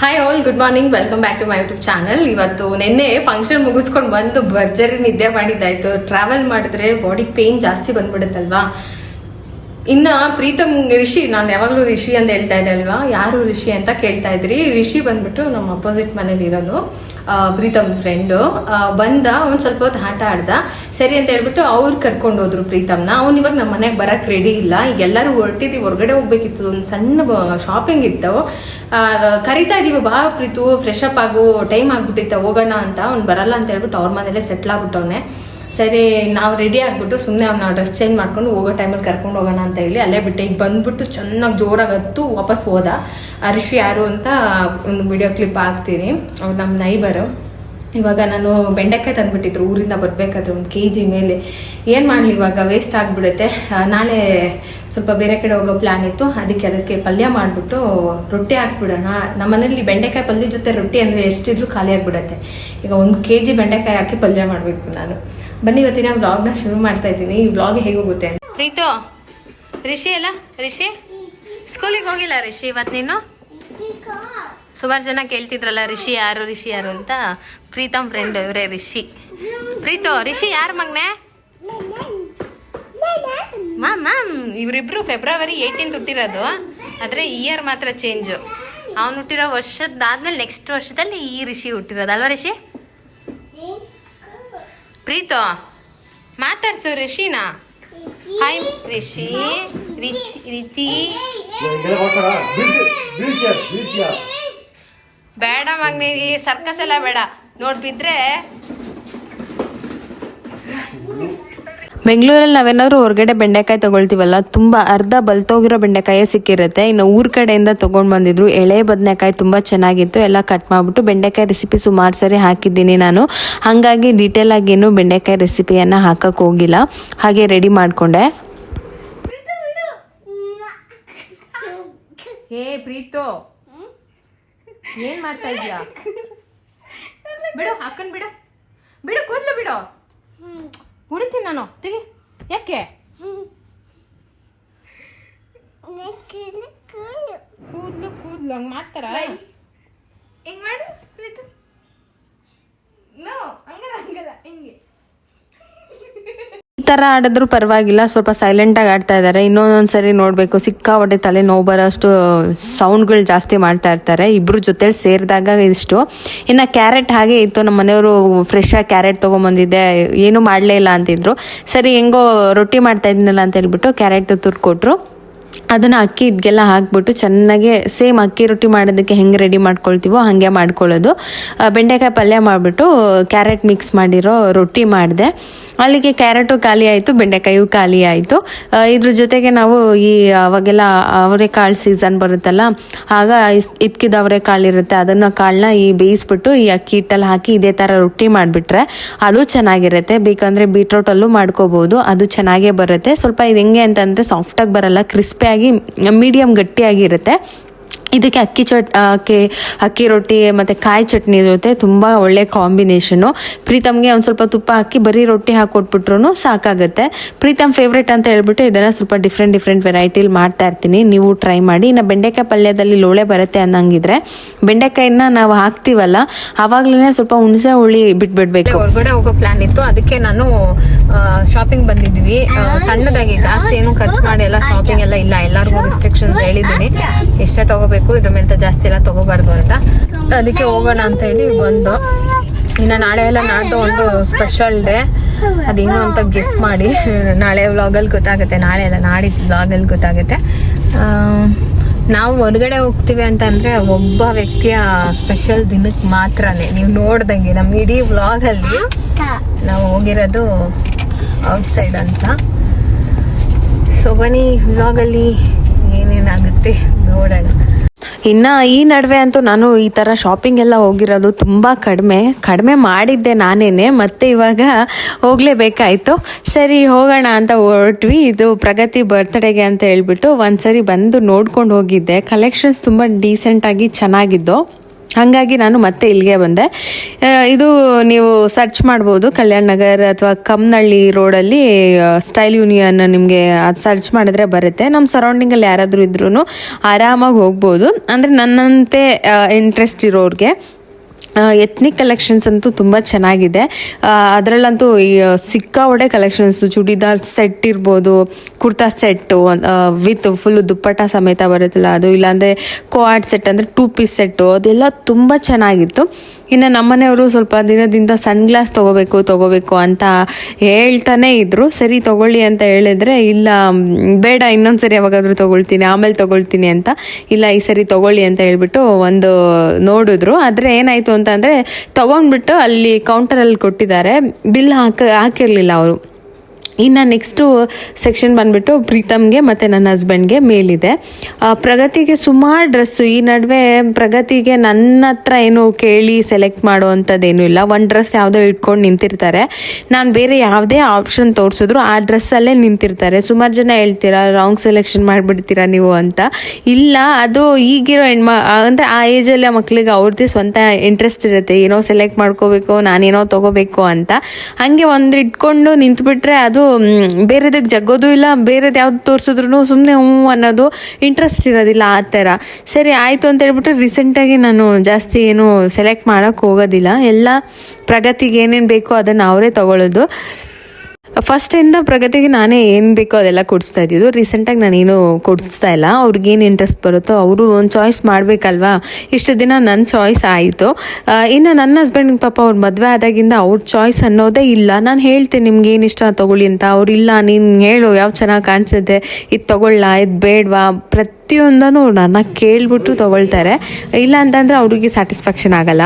Hi all good morning welcome back to my YouTube channel ಇವತ್ತು ನಿನ್ನೆ function ಮುಗಿಸ್ಕೊಂಡು ಬಂದು ಭರ್ಜರಿ ನಿದ್ದೆ ಮಾಡಿದ್ದಾಯ್ತು. ಟ್ರಾವೆಲ್ ಮಾಡಿದ್ರೆ ಬಾಡಿ ಪೇನ್ ಜಾಸ್ತಿ ಬಂದ್ಬಿಡುತ್ತಲ್ವಾ? ಇನ್ನ ಪ್ರೀತಮ್ ರಿಷಿ, ನಾನು ಯಾವಾಗಲೂ ರಿಷಿ ಅಂತ ಹೇಳ್ತಾ ಇದ್ದೆ ಅಲ್ವಾ? ಯಾರು ರಿಷಿ ಅಂತ ಕೇಳ್ತಾ ಇದ್ರಿ? ರಿಷಿ ಬಂದ್ಬಿಟ್ಟು ನಮ್ಮ ಅಪೋಸಿಟ್ ಮನೇಲಿ ಇರೋದು ಪ್ರೀತಮ್ ಫ್ರೆಂಡು ಬಂದ, ಅವ್ನು ಸ್ವಲ್ಪ ಹೊತ್ತು ಆಟ ಆಡ್ದ. ಸರಿ ಅಂತ ಹೇಳ್ಬಿಟ್ಟು ಅವ್ರು ಕರ್ಕೊಂಡು ಹೋದ್ರು ಪ್ರೀತಮ್ನ. ಅವ್ನು ಇವಾಗ ನಮ್ಮ ಮನೆಗೆ ಬರಕ್ಕೆ ರೆಡಿ ಇಲ್ಲ. ಈಗ ಎಲ್ಲರೂ ಹೊರಟಿದ್ದೀವಿ ಹೊರಗಡೆ ಹೋಗ್ಬೇಕಿತ್ತು. ಒಂದು ಸಣ್ಣ ಶಾಪಿಂಗ್ ಇತ್ತು. ಕರಿತಾ ಇದೀವಿ, ಬಾ ಪ್ರೀತು ಫ್ರೆಶ್ ಅಪ್ ಆಗು ಟೈಮ್ ಆಗ್ಬಿಟ್ಟಿತ್ತ, ಹೋಗೋಣ ಅಂತ. ಅವ್ನು ಬರಲ್ಲ ಅಂತ ಹೇಳ್ಬಿಟ್ಟು ಅವ್ರ ಮನೇಲೆ ಸೆಟ್ಲ್ ಆಗ್ಬಿಟ್ಟವನೆ. ಸರಿ, ನಾವು ರೆಡಿ ಆಗಿಬಿಟ್ಟು ಸುಮ್ಮನೆ ಅವ್ನ ಡ್ರೆಸ್ ಚೇಂಜ್ ಮಾಡ್ಕೊಂಡು ಹೋಗೋ ಟೈಮಲ್ಲಿ ಕರ್ಕೊಂಡು ಹೋಗೋಣ ಅಂತ ಹೇಳಿ ಅಲ್ಲೇ ಬಿಟ್ಟೆ. ಈಗ ಬಂದ್ಬಿಟ್ಟು ಚೆನ್ನಾಗಿ ಜೋರಾಗಿ ಹತ್ತು ವಾಪಸ್ ಹೋದ. ಹರೀಶ್ ಯಾರು ಅಂತ ಒಂದು ವಿಡಿಯೋ ಕ್ಲಿಪ್ ಹಾಕ್ತೀನಿ. ಅವ್ರು ನಮ್ಮ ನೈಬರು ಇವಾಗ ನಾನು ಬೆಂಡೆಕಾಯಿ ತಂದುಬಿಟ್ಟಿದ್ರು, ಊರಿಂದ ಬರಬೇಕಾದ್ರೆ ಒಂದು ಕೆ ಜಿ ಮೇಲೆ. ಏನು ಮಾಡಲಿ ಇವಾಗ? ವೇಸ್ಟ್ ಆಗಿಬಿಡುತ್ತೆ. ನಾಳೆ ಸ್ವಲ್ಪ ಬೇರೆ ಕಡೆ ಹೋಗೋ ಪ್ಲ್ಯಾನ್ ಇತ್ತು. ಅದಕ್ಕೆ ಅದಕ್ಕೆ ಪಲ್ಯ ಮಾಡಿಬಿಟ್ಟು ರೊಟ್ಟಿ ಹಾಕ್ಬಿಡೋಣ. ನಮ್ಮ ಮನೇಲಿ ಬೆಂಡೆಕಾಯಿ ಪಲ್ಯ ಜೊತೆ ರೊಟ್ಟಿ ಅಂದರೆ ಎಷ್ಟಿದ್ರೂ ಖಾಲಿ ಆಗಿಬಿಡುತ್ತೆ. ಈಗ ಒಂದು ಕೆ ಜಿ ಬೆಂಡೆಕಾಯಿ ಹಾಕಿ ಪಲ್ಯ ಮಾಡಬೇಕು ನಾನು. ಬನ್ನಿ, ಇವತ್ತಿನ ಬ್ಲಾಗ್ನ ಶುರು ಮಾಡ್ತಾ ಇದ್ದೀನಿ. ಈ ಬ್ಲಾಗ್ ಹೇಗೆ ಹೋಗುತ್ತೆ ಪ್ರೀತು, ರಿಷಿ ಅಲ್ಲ? ರಿಷಿ? ಸ್ಕೂಲಿಗೆ ಹೋಗಿಲ್ಲ ರಿಷಿ ಇವತ್ತು ನೀನು? ಸುಮಾರು ಜನ ಕೇಳ್ತಿದ್ರಲ್ಲ, ರಿಷಿ ಯಾರು ರಿಷಿ ಯಾರು ಅಂತ. ಪ್ರೀತಮ್ ಫ್ರೆಂಡ್ ಇವರೇ ರಿಷಿ. ಪ್ರೀತು, ರಿಷಿ ಯಾರು ಮಗ್ನೆ? ಮ್ಯಾಮ್ ಮ್ಯಾಮ್ ಇವರಿಬ್ರು ಫೆಬ್ರವರಿ ಏಯ್ಟೀನ್ತ್ ಹುಟ್ಟಿರೋದು. ಆದರೆ ಇಯರ್ ಮಾತ್ರ ಚೇಂಜು ಅವ್ನು ಹುಟ್ಟಿರೋ ವರ್ಷದಾದ್ಮೇಲೆ ನೆಕ್ಸ್ಟ್ ವರ್ಷದಲ್ಲಿ ಈ ರಿಷಿ ಹುಟ್ಟಿರೋದು. ಅಲ್ವಾ ರಿಷಿ? ಪ್ರೀತು ಮಾತಾಡ್ಸು ರಿಷಿನ. ಹಾಯ್ ರಿಷಿ ರಿಚ್ ರಿತಿ. ಬೇಡ ಮಗ್ನಿ ಸರ್ಕಸ್ ಎಲ್ಲ ಬೇಡ. ನೋಡ್ ಬಿದ್ರೆ ಬೆಂಗಳೂರಲ್ಲಿ ನಾವೇನಾದ್ರೂ ಹೊರಗಡೆ ಬೆಂಡೆಕಾಯಿ ತಗೊಳ್ತೀವಲ್ಲ, ತುಂಬ ಅರ್ಧ ಬಲ್ತೋಗಿರೋ ಬೆಂಡೆಕಾಯೇ ಸಿಕ್ಕಿರುತ್ತೆ. ಇನ್ನು ಊರ ಕಡೆಯಿಂದ ತೊಗೊಂಡು ಬಂದಿದ್ರು, ಎಳೆ ಬದನೆಕಾಯಿ ತುಂಬ ಚೆನ್ನಾಗಿತ್ತು, ಎಲ್ಲ ಕಟ್ ಮಾಡಿಬಿಟ್ಟು ಬೆಂಡೆಕಾಯಿ ರೆಸಿಪಿ ಸುಮಾರು ಸರಿ ಹಾಕಿದ್ದೀನಿ ನಾನು. ಹಾಗಾಗಿ ಡೀಟೇಲ್ ಆಗಿ ಏನು ಬೆಂಡೆಕಾಯಿ ರೆಸಿಪಿಯನ್ನು ಹಾಕಕ್ಕೆ ಹೋಗಿಲ್ಲ. ಹಾಗೆ ರೆಡಿ ಮಾಡಿಕೊಂಡೆ. ಏ, ಪ್ರೀತು. ಏನ್ ಮಾಡ್ತಾ ಬಿಡು ಹಾಕೊಂಡ್ ಬಿಡು. ಬಿಡು, ಕೂದ್ಲು ಬಿಡು. ಹೊಡಿತೀನಿ ನಾನು. ತೆಗಿ. ಯಾಕೆ? ಕೂದ್ಲು ಕೂದ್ಲು. ಹಂಗೆ ಮಾಡ್ತಾರ? ಹಿಂಗ್ ಮಾಡು, ಪ್ರೀತು? ನೋ ಹಂಗಲ್ಲ ಹಂಗಲ್ಲ. ಹಿಂಗೆ. ಥರ ಆಡಿದ್ರು ಪರವಾಗಿಲ್ಲ, ಸ್ವಲ್ಪ ಸೈಲೆಂಟಾಗಿ ಆಡ್ತಾ ಇದ್ದಾರೆ. ಇನ್ನೊಂದೊಂದು ಸರಿ ನೋಡಬೇಕು, ಸಿಕ್ಕಾಪಟ್ಟೆ ತಲೆ ನೋವು ಬರೋಷ್ಟು ಸೌಂಡ್ಗಳು ಜಾಸ್ತಿ ಮಾಡ್ತಾ ಇರ್ತಾರೆ. ಇಬ್ರು ಜೊತೆಲಿ ಸೇರಿದಾಗ ಇಷ್ಟು ಇನ್ನು ಕ್ಯಾರೆಟ್ ಹಾಗೆ ಇತ್ತು, ನಮ್ಮ ಮನೆಯವರು ಫ್ರೆಶ್ ಆಗಿ ಕ್ಯಾರೆಟ್ ತೊಗೊಂಬಂದಿದ್ದೆ. ಏನೂ ಮಾಡಲೇ ಇಲ್ಲ ಅಂತಿದ್ರು. ಸರಿ, ಹೆಂಗೋ ರೊಟ್ಟಿ ಮಾಡ್ತಾ ಇದ್ನಲ್ಲ ಅಂತ ಹೇಳ್ಬಿಟ್ಟು ಕ್ಯಾರೆಟ್ ತುರ್ಕೊಟ್ರು ಅದನ್ನು ಅಕ್ಕಿ ಹಿಟ್ಗೆಲ್ಲ ಹಾಕ್ಬಿಟ್ಟು ಚೆನ್ನಾಗಿ ಸೇಮ್ ಅಕ್ಕಿ ರೊಟ್ಟಿ ಮಾಡೋದಕ್ಕೆ ಹೆಂಗೆ ರೆಡಿ ಮಾಡ್ಕೊಳ್ತೀವೋ ಹಾಗೆ ಮಾಡ್ಕೊಳ್ಳೋದು. ಬೆಂಡೆಕಾಯಿ ಪಲ್ಯ ಮಾಡಿಬಿಟ್ಟು ಕ್ಯಾರೆಟ್ ಮಿಕ್ಸ್ ಮಾಡಿರೋ ರೊಟ್ಟಿ ಮಾಡಿದೆ. ಅಲ್ಲಿಗೆ ಕ್ಯಾರೆಟು ಖಾಲಿ ಆಯಿತು ಬೆಂಡೆಕಾಯಿಯು ಖಾಲಿ ಆಯಿತು. ಇದ್ರ ಜೊತೆಗೆ ನಾವು ಈ, ಅವಾಗೆಲ್ಲ ಅವರೆಕಾಳು ಸೀಸನ್ ಬರುತ್ತಲ್ಲ, ಆಗ ಇದ್ಕಿದ ಅವರೆಕಾಳು ಇರುತ್ತೆ, ಅದನ್ನು ಕಾಳನ್ನ ಈ ಬೇಯಿಸ್ಬಿಟ್ಟು ಈ ಅಕ್ಕಿ ಹಿಟ್ಟಲ್ಲಿ ಹಾಕಿ ಇದೇ ಥರ ರೊಟ್ಟಿ ಮಾಡಿಬಿಟ್ರೆ ಅದು ಚೆನ್ನಾಗಿರುತ್ತೆ. ಬೇಕಂದರೆ ಬೀಟ್ರೋಟಲ್ಲೂ ಮಾಡ್ಕೋಬೋದು, ಅದು ಚೆನ್ನಾಗೇ ಬರುತ್ತೆ. ಸ್ವಲ್ಪ ಇದು ಹೆಂಗೆ ಅಂತಂದರೆ ಸಾಫ್ಟಾಗಿ ಬರಲ್ಲ ಕ್ರಿಸ್ಪಿಯಾಗಿ ಮೀಡಿಯಮ್ ಗಟ್ಟಿಯಾಗಿರುತ್ತೆ ಇದಕ್ಕೆ ಅಕ್ಕಿ ಚಟ್ ಅಕ್ಕಿ ಅಕ್ಕಿ ರೊಟ್ಟಿ ಮತ್ತು ಕಾಯಿ ಚಟ್ನಿ ಜೊತೆ ತುಂಬ ಒಳ್ಳೆ ಕಾಂಬಿನೇಷನು. ಪ್ರೀತಮ್ಗೆ ಒಂದು ಸ್ವಲ್ಪ ತುಪ್ಪ ಹಾಕಿ ಬರೀ ರೊಟ್ಟಿ ಹಾಕೊಟ್ಬಿಟ್ರು ಸಾಕಾಗುತ್ತೆ. ಪ್ರೀತಮ್ ಫೇವ್ರೇಟ್ ಅಂತ ಹೇಳ್ಬಿಟ್ಟು ಇದನ್ನು ಸ್ವಲ್ಪ ಡಿಫ್ರೆಂಟ್ ಡಿಫ್ರೆಂಟ್ ವೆರೈಟಿಲಿ ಮಾಡ್ತಾ ಇರ್ತೀನಿ. ನೀವು ಟ್ರೈ ಮಾಡಿ. ಇನ್ನು ಬೆಂಡೆಕಾಯಿ ಪಲ್ಯದಲ್ಲಿ ಲೋಳೆ ಬರುತ್ತೆ ಅನ್ನಂಗಿದ್ರೆ ಬೆಂಡೆಕಾಯಿನ ನಾವು ಹಾಕ್ತೀವಲ್ಲ ಆವಾಗಲೇ ಸ್ವಲ್ಪ ಹುಣಸೆ ಹುಳಿ ಬಿಟ್ಬಿಡ್ಬೇಕು. ಹೊರಗಡೆ ಹೋಗೋ ಪ್ಲಾನ್ ಇತ್ತು. ಅದಕ್ಕೆ ನಾನು ಶಾಪಿಂಗ್ ಬಂದಿದ್ವಿ. ಸಣ್ಣದಾಗಿ ಜಾಸ್ತಿ ಏನು ಖರ್ಚು ಮಾಡಿ ಎಲ್ಲ ಶಾಪಿಂಗ್ ಎಲ್ಲ ಇಲ್ಲ. ಎಲ್ಲರಿಗೂ ರಿಸ್ಟ್ರಿಕ್ಷನ್ಸ್ ಹೇಳಿದ್ದೀನಿ. ಎಷ್ಟೇ ತಗೋಬೇಕು ಇದ್ರ ಮೇಲೆ ಜಾಸ್ತಿ ಎಲ್ಲ ತಗೋಬಾರ್ದು ಅಂತ. ಅದಕ್ಕೆ ಹೋಗೋಣ ಅಂತ ಹೇಳಿ ಬಂದು. ಇನ್ನು ನಾಳೆ ಎಲ್ಲ ನಾಡ್ದು ಒಂದು ಸ್ಪೆಷಲ್ ಡೇ ಅದೇನು ಅಂತ ಗೆಸ್ ಮಾಡಿ. ನಾಳೆ ವ್ಲಾಗಲ್ಲಿ ಗೊತ್ತಾಗುತ್ತೆ. ನಾಳೆ ಅಲ್ಲ ನಾಡಿದ್ದು ವ್ಲಾಗಲ್ಲಿ ಗೊತ್ತಾಗುತ್ತೆ. ನಾವು ಹೊರಗಡೆ ಹೋಗ್ತೀವಿ ಅಂತ ಒಬ್ಬ ವ್ಯಕ್ತಿಯ ಸ್ಪೆಷಲ್ ದಿನಕ್ಕೆ ಮಾತ್ರನೇ. ನೀವು ನೋಡ್ದಂಗೆ ನಮ್ಮ ಇಡೀ ವ್ಲಾಗಲ್ಲಿ ನಾವು ಹೋಗಿರೋದು ಔಟ್ಸೈಡ್ ಅಂತ. ಸೊ ಬನ್ನಿ ವ್ಲಾಗಲ್ಲಿ ಏನೇನಾಗುತ್ತೆ ನೋಡೋಣ. ಇನ್ನು ಈ ನಡುವೆ ಅಂತೂ ನಾನು ಈ ಥರ ಶಾಪಿಂಗ್ ಎಲ್ಲ ಹೋಗಿರೋದು ತುಂಬ ಕಡಿಮೆ. ಕಡಿಮೆ ಮಾಡಿದ್ದೆ ನಾನೇನೆ, ಮತ್ತೆ ಇವಾಗ ಹೋಗಲೇಬೇಕಾಯಿತು. ಸರಿ, ಹೋಗೋಣ ಅಂತ ಹೊರಟ್ವಿ. ಇದು ಪ್ರಗತಿ ಬರ್ತ್ಡೇಗೆ ಅಂತ ಹೇಳ್ಬಿಟ್ಟು ಒಂದ್ಸರಿ ಬಂದು ನೋಡ್ಕೊಂಡು ಹೋಗಿದ್ದೆ. ಕಲೆಕ್ಷನ್ಸ್ ತುಂಬ ಡೀಸೆಂಟಾಗಿ ಚೆನ್ನಾಗಿದ್ದು ಹಾಗಾಗಿ ನಾನು ಮತ್ತೆ ಇಲ್ಲಿಗೆ ಬಂದೆ. ಇದು ನೀವು ಸರ್ಚ್ ಮಾಡ್ಬೋದು, ಕಲ್ಯಾಣ ನಗರ್ ಅಥವಾ ಕಮ್ನಳ್ಳಿ ರೋಡಲ್ಲಿ ಸ್ಟೈಲ್ ಯೂನಿಯನ್ ನಿಮಗೆ ಅದು ಸರ್ಚ್ ಮಾಡಿದ್ರೆ ಬರುತ್ತೆ. ನಮ್ಮ ಸರೌಂಡಿಂಗಲ್ಲಿ ಯಾರಾದರೂ ಇದ್ರೂ ಆರಾಮಾಗಿ ಹೋಗ್ಬೋದು. ಅಂದರೆ ನನ್ನಂತೆ ಇಂಟ್ರೆಸ್ಟ್ ಇರೋರಿಗೆ. ಎತ್ನಿಕ್ ಕಲೆಕ್ಷನ್ಸ್ ಅಂತೂ ತುಂಬ ಚೆನ್ನಾಗಿದೆ. ಅದರಲ್ಲಂತೂ ಈ ಸಿಕ್ಕಾವಡೆ ಕಲೆಕ್ಷನ್ಸು ಚೂಡಿದಾರ್ ಸೆಟ್ ಇರ್ಬೋದು, kurta set with full dupatta ಸಮೇತ ಬರುತ್ತಲ್ಲ ಅದು, ಇಲ್ಲಾಂದರೆ ಕೋಆಟ್ ಸೆಟ್ ಅಂದರೆ ಟೂ ಪೀಸ್ ಸೆಟ್ಟು ಅದೆಲ್ಲ ತುಂಬ ಚೆನ್ನಾಗಿತ್ತು. ಇನ್ನು ನಮ್ಮನೆಯವರು ಸ್ವಲ್ಪ ದಿನದಿಂದ ಸನ್ ಗ್ಲಾಸ್ ತೊಗೋಬೇಕು ತೊಗೋಬೇಕು ಅಂತ ಹೇಳ್ತಾನೆ ಇದ್ರು. ಸರಿ ತೊಗೊಳ್ಳಿ ಅಂತ ಹೇಳಿದ್ರೆ, ಇಲ್ಲ ಬೇಡ, ಇನ್ನೊಂದ್ಸರಿ ಯಾವಾಗಾದ್ರೂ ತೊಗೊಳ್ತೀನಿ, ಆಮೇಲೆ ತೊಗೊಳ್ತೀನಿ ಅಂತ. ಇಲ್ಲ, ಈ ಸರಿ ತೊಗೊಳ್ಳಿ ಅಂತ ಹೇಳ್ಬಿಟ್ಟು ಒಂದು ನೋಡಿದ್ರು. ಆದರೆ ಏನಾಯಿತು ಅಂತಂದರೆ ತೊಗೊಂಡ್ಬಿಟ್ಟು ಅಲ್ಲಿ ಕೌಂಟರಲ್ಲಿ ಕೊಟ್ಟಿದ್ದಾರೆ. ಬಿಲ್ ಹಾಕ, ಹಾಕಿರಲಿಲ್ಲ ಅವರು. ಇನ್ನು ನೆಕ್ಸ್ಟು ಸೆಕ್ಷನ್ ಬಂದ್ಬಿಟ್ಟು ಪ್ರೀತಮ್ಗೆ ಮತ್ತು ನನ್ನ ಹಸ್ಬೆಂಡ್ಗೆ ಮೇಲಿದೆ. ಪ್ರಗತಿಗೆ ಸುಮಾರು ಡ್ರೆಸ್ಸು ಈ ನಡುವೆ ಪ್ರಗತಿಗೆ ನನ್ನ ಹತ್ರ ಏನು ಕೇಳಿ ಸೆಲೆಕ್ಟ್ ಮಾಡೋ ಇಲ್ಲ. ಒಂದು ಡ್ರೆಸ್ ಯಾವುದೋ ಇಟ್ಕೊಂಡು ನಿಂತಿರ್ತಾರೆ. ನಾನು ಬೇರೆ ಯಾವುದೇ ಆಪ್ಷನ್ ತೋರಿಸಿದ್ರು ಆ ಡ್ರೆಸ್ಸಲ್ಲೇ ನಿಂತಿರ್ತಾರೆ. ಸುಮಾರು ಜನ ಹೇಳ್ತೀರಾ ರಾಂಗ್ ಸೆಲೆಕ್ಷನ್ ಮಾಡಿಬಿಡ್ತೀರಾ ನೀವು ಅಂತ? ಇಲ್ಲ, ಅದು ಈಗಿರೋ ಹೆಣ್ಮ ಅಂದರೆ ಆ ಏಜಲ್ಲಿ ಮಕ್ಕಳಿಗೆ ಅವ್ರದ್ದೇ ಸ್ವಂತ ಇಂಟ್ರೆಸ್ಟ್ ಇರುತ್ತೆ. ಏನೋ ಸೆಲೆಕ್ಟ್ ಮಾಡ್ಕೋಬೇಕು, ನಾನೇನೋ ತೊಗೋಬೇಕು ಅಂತ. ಹಾಗೆ ಒಂದು ಇಟ್ಕೊಂಡು ನಿಂತುಬಿಟ್ರೆ ಅದು ಬೇರೆದಕ್ಕೆ ಜಗ್ಗೋದು ಇಲ್ಲ, ಬೇರೆದು ಯಾವ್ದು ತೋರಿಸಿದ್ರು ಸುಮ್ಮನೆ ಹ್ಞೂ ಅನ್ನೋದು ಇಂಟ್ರೆಸ್ಟ್ ಇರೋದಿಲ್ಲ ಆ ಥರ. ಸರಿ, ಆಯಿತು ಅಂತ ಹೇಳ್ಬಿಟ್ಟು ರೀಸೆಂಟಾಗಿ ನಾನು ಜಾಸ್ತಿ ಏನು ಸೆಲೆಕ್ಟ್ ಮಾಡೋಕ್ಕೆ ಹೋಗೋದಿಲ್ಲ. ಎಲ್ಲ ಪ್ರಗತಿಗೆ ಏನೇನು ಬೇಕೋ ಅದನ್ನು ಅವರೇ ತಗೊಳ್ಳೋದು ಫಸ್ಟಿಂದ ಪ್ರಗತಿಗೆ ನಾನೇ ಏನು ಬೇಕೋ ಅದೆಲ್ಲ ಕೊಡಿಸ್ತಾ ಇದ್ದಿದ್ದು. ರೀಸೆಂಟಾಗಿ ನಾನೇನು ಕೊಡಿಸ್ತಾ ಇಲ್ಲ. ಅವ್ರಿಗೇನು ಇಂಟ್ರೆಸ್ಟ್ ಬರುತ್ತೋ ಅವರು ಒಂದು ಚಾಯ್ಸ್ ಮಾಡಬೇಕಲ್ವಾ? ಇಷ್ಟು ದಿನ ನನ್ನ ಚಾಯ್ಸ್ ಆಯಿತು. ಇನ್ನು ನನ್ನ ಹಸ್ಬೆಂಡ್ ಪಾಪ ಅವ್ರ ಮದುವೆ ಆದಾಗಿಂದ ಅವ್ರ ಚಾಯ್ಸ್ ಅನ್ನೋದೇ ಇಲ್ಲ. ನಾನು ಹೇಳ್ತೀನಿ, ನಿಮ್ಗೆ ಏನು ಇಷ್ಟ ತಗೊಳ್ಳಿ ಅಂತ. ಅವ್ರು ಇಲ್ಲ, ನೀನು ಹೇಳು, ಯಾವ ಚೆನ್ನಾಗಿ ಕಾಣಿಸುತ್ತೆ ಇದು ತಗೊಳ್ಳ, ಇದು ಬೇಡವಾ? ಪ್ರತಿಯೊಂದನ್ನು ನನ್ನ ಕೇಳಿಬಿಟ್ಟು ತಗೊಳ್ತಾರೆ. ಇಲ್ಲ ಅಂತಂದರೆ ಅವ್ರಿಗೆ ಸ್ಯಾಟಿಸ್ಫ್ಯಾಕ್ಷನ್ ಆಗಲ್ಲ.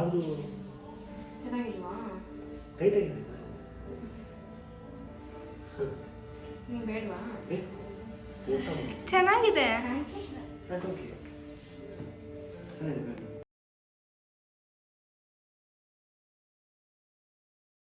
ಅದು ಟೈಟ್ ಆಗಿದೆ. ಚೆನ್ನಾಗಿದೆ. ಪ್ಯಾಂಟ್ ಚೆನ್ನಾಗಿದೆ ಚೆನ್ನಾಗಿದೆ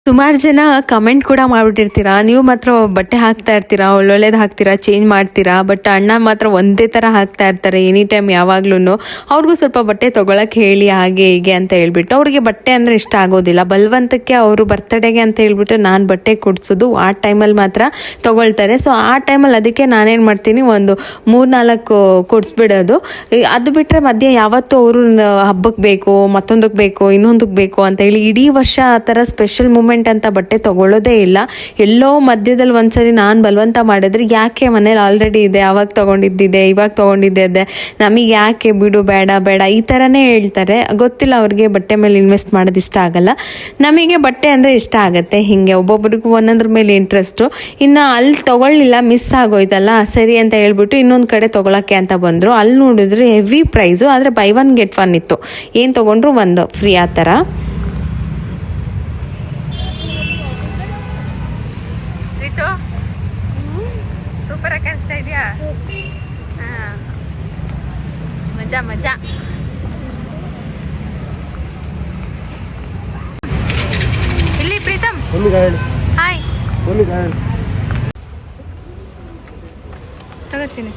ಸುಮಾರು ಜನ ಕಮೆಂಟ್ ಕೂಡ ಮಾಡಿಬಿಟ್ಟಿರ್ತೀರಾ? ನೀವು ಮಾತ್ರ ಬಟ್ಟೆ ಹಾಕ್ತಾ ಇರ್ತೀರಾ? ಒಳ್ಳೊಳ್ಳೇದು ಹಾಕ್ತೀರಾ? ಚೇಂಜ್ ಮಾಡ್ತೀರಾ? ಬಟ್ ಅಣ್ಣ ಮಾತ್ರ ಒಂದೇ ಥರ ಹಾಕ್ತಾ ಇರ್ತಾರೆ ಎನಿ ಟೈಮ್ ಯಾವಾಗ್ಲೂ ಅವ್ರಿಗೂ ಸ್ವಲ್ಪ ಬಟ್ಟೆ ತೊಗೊಳಕ್ಕೆ ಹೇಳಿ ಹಾಗೆ ಹೀಗೆ ಅಂತ ಹೇಳ್ಬಿಟ್ಟು. ಅವ್ರಿಗೆ ಬಟ್ಟೆ ಅಂದರೆ ಇಷ್ಟ ಆಗೋದಿಲ್ಲ. ಬಲವಂತಕ್ಕೆ ಅವರು ಬರ್ತಡೆಗೆ ಅಂತ ಹೇಳ್ಬಿಟ್ಟು ನಾನು ಬಟ್ಟೆ ಕೊಡಿಸೋದು ಆ ಟೈಮಲ್ಲಿ ಮಾತ್ರ ತೊಗೊಳ್ತಾರೆ. ಸೊ ಆ ಟೈಮಲ್ಲಿ ಅದಕ್ಕೆ ನಾನೇನು ಮಾಡ್ತೀನಿ? ಒಂದು ಮೂರ್ನಾಲ್ಕು ಕೊಡಿಸ್ಬಿಡೋದು. ಈ- ಅದು ಬಿಟ್ಟರೆ ಮಧ್ಯೆ ಯಾವತ್ತೂ ಅವರು ಹಬ್ಬಕ್ಕೆ ಬೇಕು ಮತ್ತೊಂದಕ್ಕೆ ಬೇಕು ಇನ್ನೊಂದಕ್ಕೆ ಬೇಕು ಅಂತ ಹೇಳಿ ಇಡೀ ವರ್ಷ ಆ ಥರ ಸ್ಪೆಷಲ್ ಮೂಮೆಂಟ್ ಅಂತ ಬಟ್ಟೆ ತಗೊಳ್ಳೋದೇ ಇಲ್ಲ. ಎಲ್ಲೋ ಮಧ್ಯದಲ್ಲಿ ಒಂದ್ಸರಿ ನಾನು ಬಲವಂತ ಮಾಡಿದ್ರೆ ಯಾಕೆ ಮನೇಲಿ ಆಲ್ರೆಡಿ ಇದೆ, ಅವಾಗ ತೊಗೊಂಡಿದ್ದಿದೆ, ಇವಾಗ ತೊಗೊಂಡಿದ್ದೆ ಇದೆ ನಮಗೆ ಯಾಕೆ ಬಿಡು, ಬೇಡ ಬೇಡ, ಈ ಥರನೇ ಹೇಳ್ತಾರೆ. ಗೊತ್ತಿಲ್ಲ ಅವ್ರಿಗೆ ಬಟ್ಟೆ ಮೇಲೆ ಇನ್ವೆಸ್ಟ್ ಮಾಡೋದು ಇಷ್ಟ ಆಗಲ್ಲ. ನಮಗೆ ಬಟ್ಟೆ ಅಂದರೆ ಇಷ್ಟ ಆಗುತ್ತೆ. ಹಿಂಗೆ ಒಬ್ಬೊಬ್ರಿಗೂ ಒಂದೊಂದ್ರ ಮೇಲೆ ಇಂಟ್ರೆಸ್ಟು ಇನ್ನು ಅಲ್ಲಿ ತೊಗೊಳ್ಳಿಲ್ಲ ಮಿಸ್ ಆಗೋಯ್ತಲ್ಲ, ಸರಿ ಅಂತ ಹೇಳ್ಬಿಟ್ಟು ಇನ್ನೊಂದು ಕಡೆ ತೊಗೊಳಕ್ಕೆ ಅಂತ ಬಂದರು. ಅಲ್ಲಿ ನೋಡಿದ್ರೆ ಹೆವಿ ಪ್ರೈಸು ಆದರೆ ಬೈ ಒನ್ ಗೆಟ್ ಒನ್ ಇತ್ತು. ಏನು ತೊಗೊಂಡ್ರು ಒಂದು ಫ್ರೀ ಆ ಥರ ರಿತು ಸೂಪರ್ ಆಗಿ ಕಾಣಿಸ್ತಾ ಇದೆಯಾ? ಮಜಾ ಮಜಾ. ಇಲ್ಲಿ ಪ್ರೀತಮ್. ಹಾಯ್ ತಗೋತೀನಿ.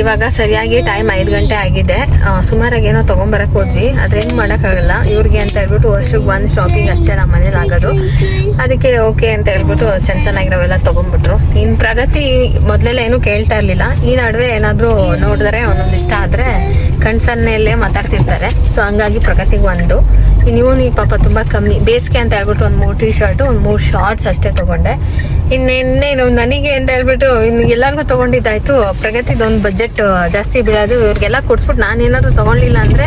ಇವಾಗ ಸರಿಯಾಗಿ ಟೈಮ್ ಐದು ಗಂಟೆ ಆಗಿದೆ. ಸುಮಾರಾಗಿ ಏನೋ ತಗೊಂಬರಕ್ ಹೋದ್ವಿ. ಆದ್ರೆ ಏನು ಮಾಡೋಕ್ಕಾಗಲ್ಲ. ಇವ್ರಿಗೆ ಅಂತ ಹೇಳ್ಬಿಟ್ಟು ವರ್ಷಕ್ಕೆ ಒಂದು ಶಾಪಿಂಗ್ ಅಷ್ಟೇ ನಮ್ಮ ಮನೇಲಿ ಆಗೋದು. ಅದಕ್ಕೆ ಓಕೆ ಅಂತ ಹೇಳ್ಬಿಟ್ಟು ಚೆನ್ನ ಚೆನ್ನಾಗಿರೋವೆಲ್ಲ ತಗೊಂಡ್ಬಿಟ್ರು. ಇನ್ನು ಪ್ರಗತಿ ಮೊದಲೆಲ್ಲ ಏನು ಕೇಳ್ತಾ ಇರಲಿಲ್ಲ. ಈ ನಡುವೆ ಏನಾದರೂ ನೋಡಿದ್ರೆ ಒಂದೊಂದು ಇಷ್ಟ ಆದರೆ ಕಣ್ಸನ್ನೆಲ್ಲೇ ಮಾತಾಡ್ತಿರ್ತಾರೆ. ಸೊ ಹಂಗಾಗಿ ಪ್ರಗತಿಗೆ ಒಂದು. ಇನ್ನೂ ನೀವು ಪಾಪ ತುಂಬ ಕಮ್ಮಿ. ಬೇಸಿಗೆ ಅಂತ ಹೇಳ್ಬಿಟ್ಟು ಒಂದು ಮೂರು ಟೀ ಶರ್ಟು ಒಂದು ಮೂರು ಶಾರ್ಟ್ಸ್ ಅಷ್ಟೇ ತಗೊಂಡೆ. ಇನ್ನೆನ್ನೇನು ನನಗೆ ಅಂತ ಹೇಳ್ಬಿಟ್ಟು ಇನ್ನು ಎಲ್ಲರಿಗೂ ತಗೊಂಡಿದ್ದಾಯ್ತು. ಪ್ರಗತಿದೊಂದು ಬಜೆಟ್ ಜಾಸ್ತಿ ಬೀಳೋದು. ಇವ್ರಿಗೆಲ್ಲ ಕೊಡ್ಸ್ಬಿಟ್ಟು ನಾನು ಏನಾದರೂ ಅಂದರೆ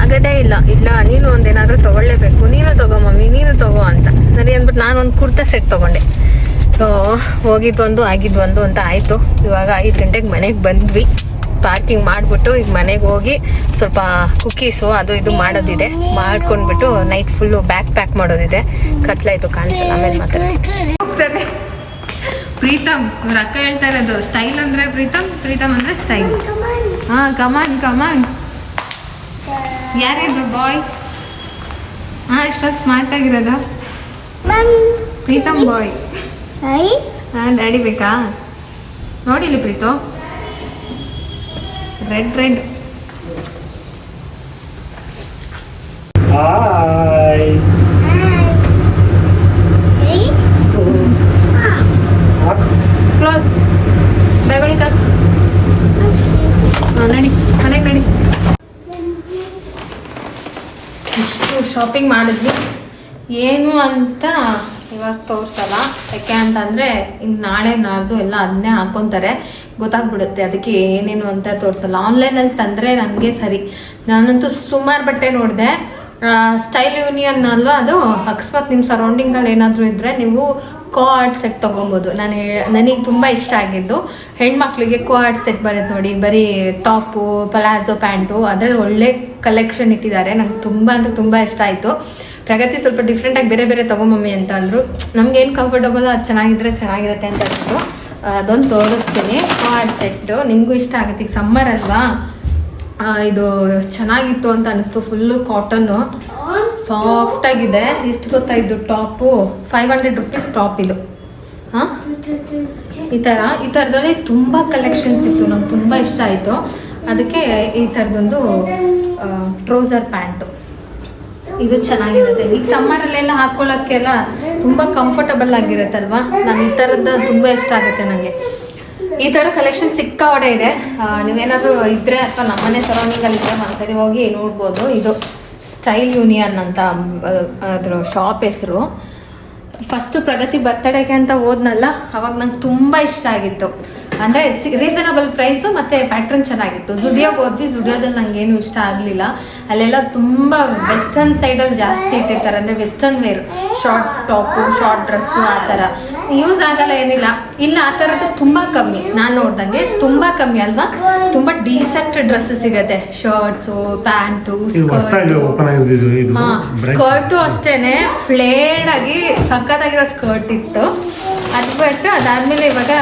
ಆಗದೇ ಇಲ್ಲ. ಇಲ್ಲ, ನೀನು ಒಂದೇನಾದರೂ ತಗೊಳ್ಳೇಬೇಕು. ನೀನು ತಗೋ ಮಮ್ಮಿ, ನೀನು ತಗೋ ಅಂತ. ಸರಿ ಅಂದ್ಬಿಟ್ಟು ನಾನು ಒಂದು ಕುರ್ತಾ ಸೆಟ್ ತಗೊಂಡೆ. ಸೊ ಹೋಗಿದ್ದೊಂದು ಆಗಿದ್ದೊಂದು ಅಂತ ಆಯಿತು. ಇವಾಗ ಐದು ಗಂಟೆಗೆ ಮನೆಗೆ ಬಂದ್ವಿ. ಪಾರ್ಕಿಂಗ್ ಮಾಡಿಬಿಟ್ಟು ಈಗ ಮನೆಗೆ ಹೋಗಿ ಸ್ವಲ್ಪ ಕುಕ್ಕೀಸು ಅದು ಇದು ಮಾಡೋದಿದೆ. ಮಾಡ್ಕೊಂಡ್ಬಿಟ್ಟು ನೈಟ್ ಫುಲ್ಲು ಬ್ಯಾಕ್ ಪ್ಯಾಕ್ ಮಾಡೋದಿದೆ. ಕತ್ಲಾಯ್ತು ಕಾಣಿಸಲ್ಲ ಆಮೇಲೆ ಮಾತಾಡ್ತೀನಿ ಪ್ರೀತಮ್ ಅವ್ರ ಅಕ್ಕ ಹೇಳ್ತಾ ಇರೋದು ಸ್ಟೈಲ್ ಅಂದ್ರೆ ಪ್ರೀತಮ್ ಪ್ರೀತಮ್ ಅಂದ್ರೆ ಸ್ಟೈಲ್ ಹಾ ಕಮಾನ್ ಕಮಾನ್ ಯಾರಿದು ಬಾಯ್ ಹಾಂ ಎಷ್ಟೋ ಸ್ಮಾರ್ಟ್ ಆಗಿರೋದು. ಪ್ರೀತಮ್ ಬಾಯ್ ಹಾ ಡ್ಯಾಡಿ ಬೇಕಾ? ನೋಡಿಲಿ Preethu. Red red hi close ನಡಿ. ಮನೆಗೆ ನಡಿ. ಇಷ್ಟು ಶಾಪಿಂಗ್ ಮಾಡಿದ್ವಿ. ಏನು ಅಂತ ಇವಾಗ ತೋರಿಸಲ್ಲ. ಯಾಕೆ ಅಂತಂದರೆ ಇನ್ನು ನಾಳೆ ನಾಡ್ದು ಎಲ್ಲ ಅದನ್ನೇ ಹಾಕ್ಕೊತಾರೆ ಗೊತ್ತಾಗ್ಬಿಡುತ್ತೆ. ಅದಕ್ಕೆ ಏನೇನು ಅಂತ ತೋರಿಸಲ್ಲ. ಆನ್ಲೈನಲ್ಲಿ ತಂದರೆ ನನಗೆ ಸರಿ. ನಾನಂತೂ ಸುಮಾರು ಬಟ್ಟೆ ನೋಡಿದೆ. ಸ್ಟೈಲ್ ಯೂನಿಯನ್ ಅಲ್ವಾ ಅದು? ಅಕಸ್ಮಾತ್ ನಿಮ್ಮ ಸರೌಂಡಿಂಗ್ನಲ್ಲಿ ಏನಾದರೂ ಇದ್ದರೆ ನೀವು ಕೋ ಆರ್ಟ್ ಸೆಟ್ ತೊಗೊಬೋದು. ನಾನು ನನಗೆ ತುಂಬ ಇಷ್ಟ ಆಗಿದ್ದು. ಹೆಣ್ಮಕ್ಳಿಗೆ ಕೋ ಆರ್ಟ್ ಸೆಟ್ ಬರುತ್ತೆ ನೋಡಿ. ಬರೀ ಟಾಪು ಪಲಾಜೋ ಪ್ಯಾಂಟು ಅದರಲ್ಲಿ ಒಳ್ಳೆ ಕಲೆಕ್ಷನ್ ಇಟ್ಟಿದ್ದಾರೆ. ನಂಗೆ ತುಂಬ ಅಂದರೆ ತುಂಬ ಇಷ್ಟ ಆಯಿತು. ಪ್ರಗತಿ ಸ್ವಲ್ಪ ಡಿಫ್ರೆಂಟಾಗಿ ಬೇರೆ ಬೇರೆ ತಗೊಂಬಮ್ಮಿ ಅಂತ ಅಂದರು. ನಮ್ಗೇನು ಕಂಫರ್ಟಬಲ್ ಅದು ಚೆನ್ನಾಗಿದ್ರೆ ಚೆನ್ನಾಗಿರುತ್ತೆ ಅಂತ ಅಂದರು. ಅದೊಂದು ತೋರಿಸ್ತೀನಿ. ಕಾರ್ಡ್ ಸೆಟ್ಟು ನಿಮಗೂ ಇಷ್ಟ ಆಗುತ್ತೆ. ಈಗ ಸಮ್ಮರ್ ಅಲ್ವಾ? ಇದು ಚೆನ್ನಾಗಿತ್ತು ಅಂತ ಅನಿಸ್ತು. ಫುಲ್ಲು ಕಾಟನ್ನು ಸಾಫ್ಟ್ ಆಗಿದೆ. ಎಷ್ಟು ಗೊತ್ತಾಯಿದ್ದು top? Five hundred rupees top ಇದು. ಹಾಂ? ಈ ಥರ ಈ ಥರದಲ್ಲಿ ತುಂಬ ಕಲೆಕ್ಷನ್ಸ್ ಇತ್ತು. ನಂಗೆ ತುಂಬ ಇಷ್ಟ ಆಯಿತು. ಅದಕ್ಕೆ ಈ ಥರದೊಂದು ಟ್ರೌಸರ್ ಪ್ಯಾಂಟು ಇದು ಚೆನ್ನಾಗಿರುತ್ತೆ. ಈಗ ಸಮ್ಮರಲ್ಲೆಲ್ಲ ಹಾಕ್ಕೊಳ್ಳೋಕ್ಕೆಲ್ಲ ತುಂಬ ಕಂಫರ್ಟಬಲ್ ಆಗಿರುತ್ತಲ್ವಾ? ನಾನು ಈ ಥರದ್ದು ತುಂಬ ಇಷ್ಟ ಆಗುತ್ತೆ ನನಗೆ ಈ ಥರ ಕಲೆಕ್ಷನ್ ಸಿಕ್ಕಾವಡೆ ಇದೆ. ನೀವೇನಾದರೂ ಇದ್ದರೆ ಅಥವಾ ನಮ್ಮನೆ ಸರೌಂಡಿಂಗಲ್ಲಿ ಇದ್ರೆ ಒಂದ್ಸರಿ ಹೋಗಿ ನೋಡ್ಬೋದು. ಇದು ಸ್ಟೈಲ್ ಯೂನಿಯನ್ ಅಂತ ಅದ್ರ ಶಾಪ್ ಹೆಸರು. ಫಸ್ಟ್ ಪ್ರಗತಿ ಬರ್ತಡೇಗೆ ಅಂತ ಹೋದ್ನಲ್ಲ, ಅವಾಗ ನಂಗೆ ತುಂಬ ಇಷ್ಟ ಆಗಿತ್ತು. ಅಂದರೆ ರೀಸನಬಲ್ ಪ್ರೈಸು ಮತ್ತು ಪ್ಯಾಟ್ರನ್ ಚೆನ್ನಾಗಿತ್ತು. ಜುಡಿಯೋಗೆ ಹೋದ್ವಿ ಜುಡಿಯೋದಲ್ಲಿ ಏನು ಇಷ್ಟ ಆಗಲಿಲ್ಲ. ಅಲ್ಲೆಲ್ಲ ತುಂಬ ವೆಸ್ಟರ್ನ್ ಸೈಡಲ್ಲಿ ಜಾಸ್ತಿ ಇಟ್ಟಿರ್ತಾರೆ. ಅಂದರೆ western wear short top short dress ಆ ಥರ. ಯೂಸ್ ಆಗಲ್ಲ ಏನಿಲ್ಲ. ಇಲ್ಲ ಆ ಥರದ್ದು ತುಂಬ ಕಮ್ಮಿ. ನಾನು ನೋಡ್ದಂಗೆ ತುಂಬ ಕಮ್ಮಿ ಅಲ್ವಾ? ತುಂಬ ಡೀಸೆಂಟ್ ಡ್ರೆಸ್ ಸಿಗತ್ತೆ. ಶರ್ಟ್ಸು ಪ್ಯಾಂಟು ಸ್ಕರ್ಟು ಅಷ್ಟೇನೆ. ಫ್ಲೇಡ್ ಆಗಿ ಸಖತ್ತಾಗಿರೋ ಸ್ಕರ್ಟ್ ಇತ್ತು. ಅದು ಬಿಟ್ಟು ಅದಾದ್ಮೇಲೆ ಇವಾಗ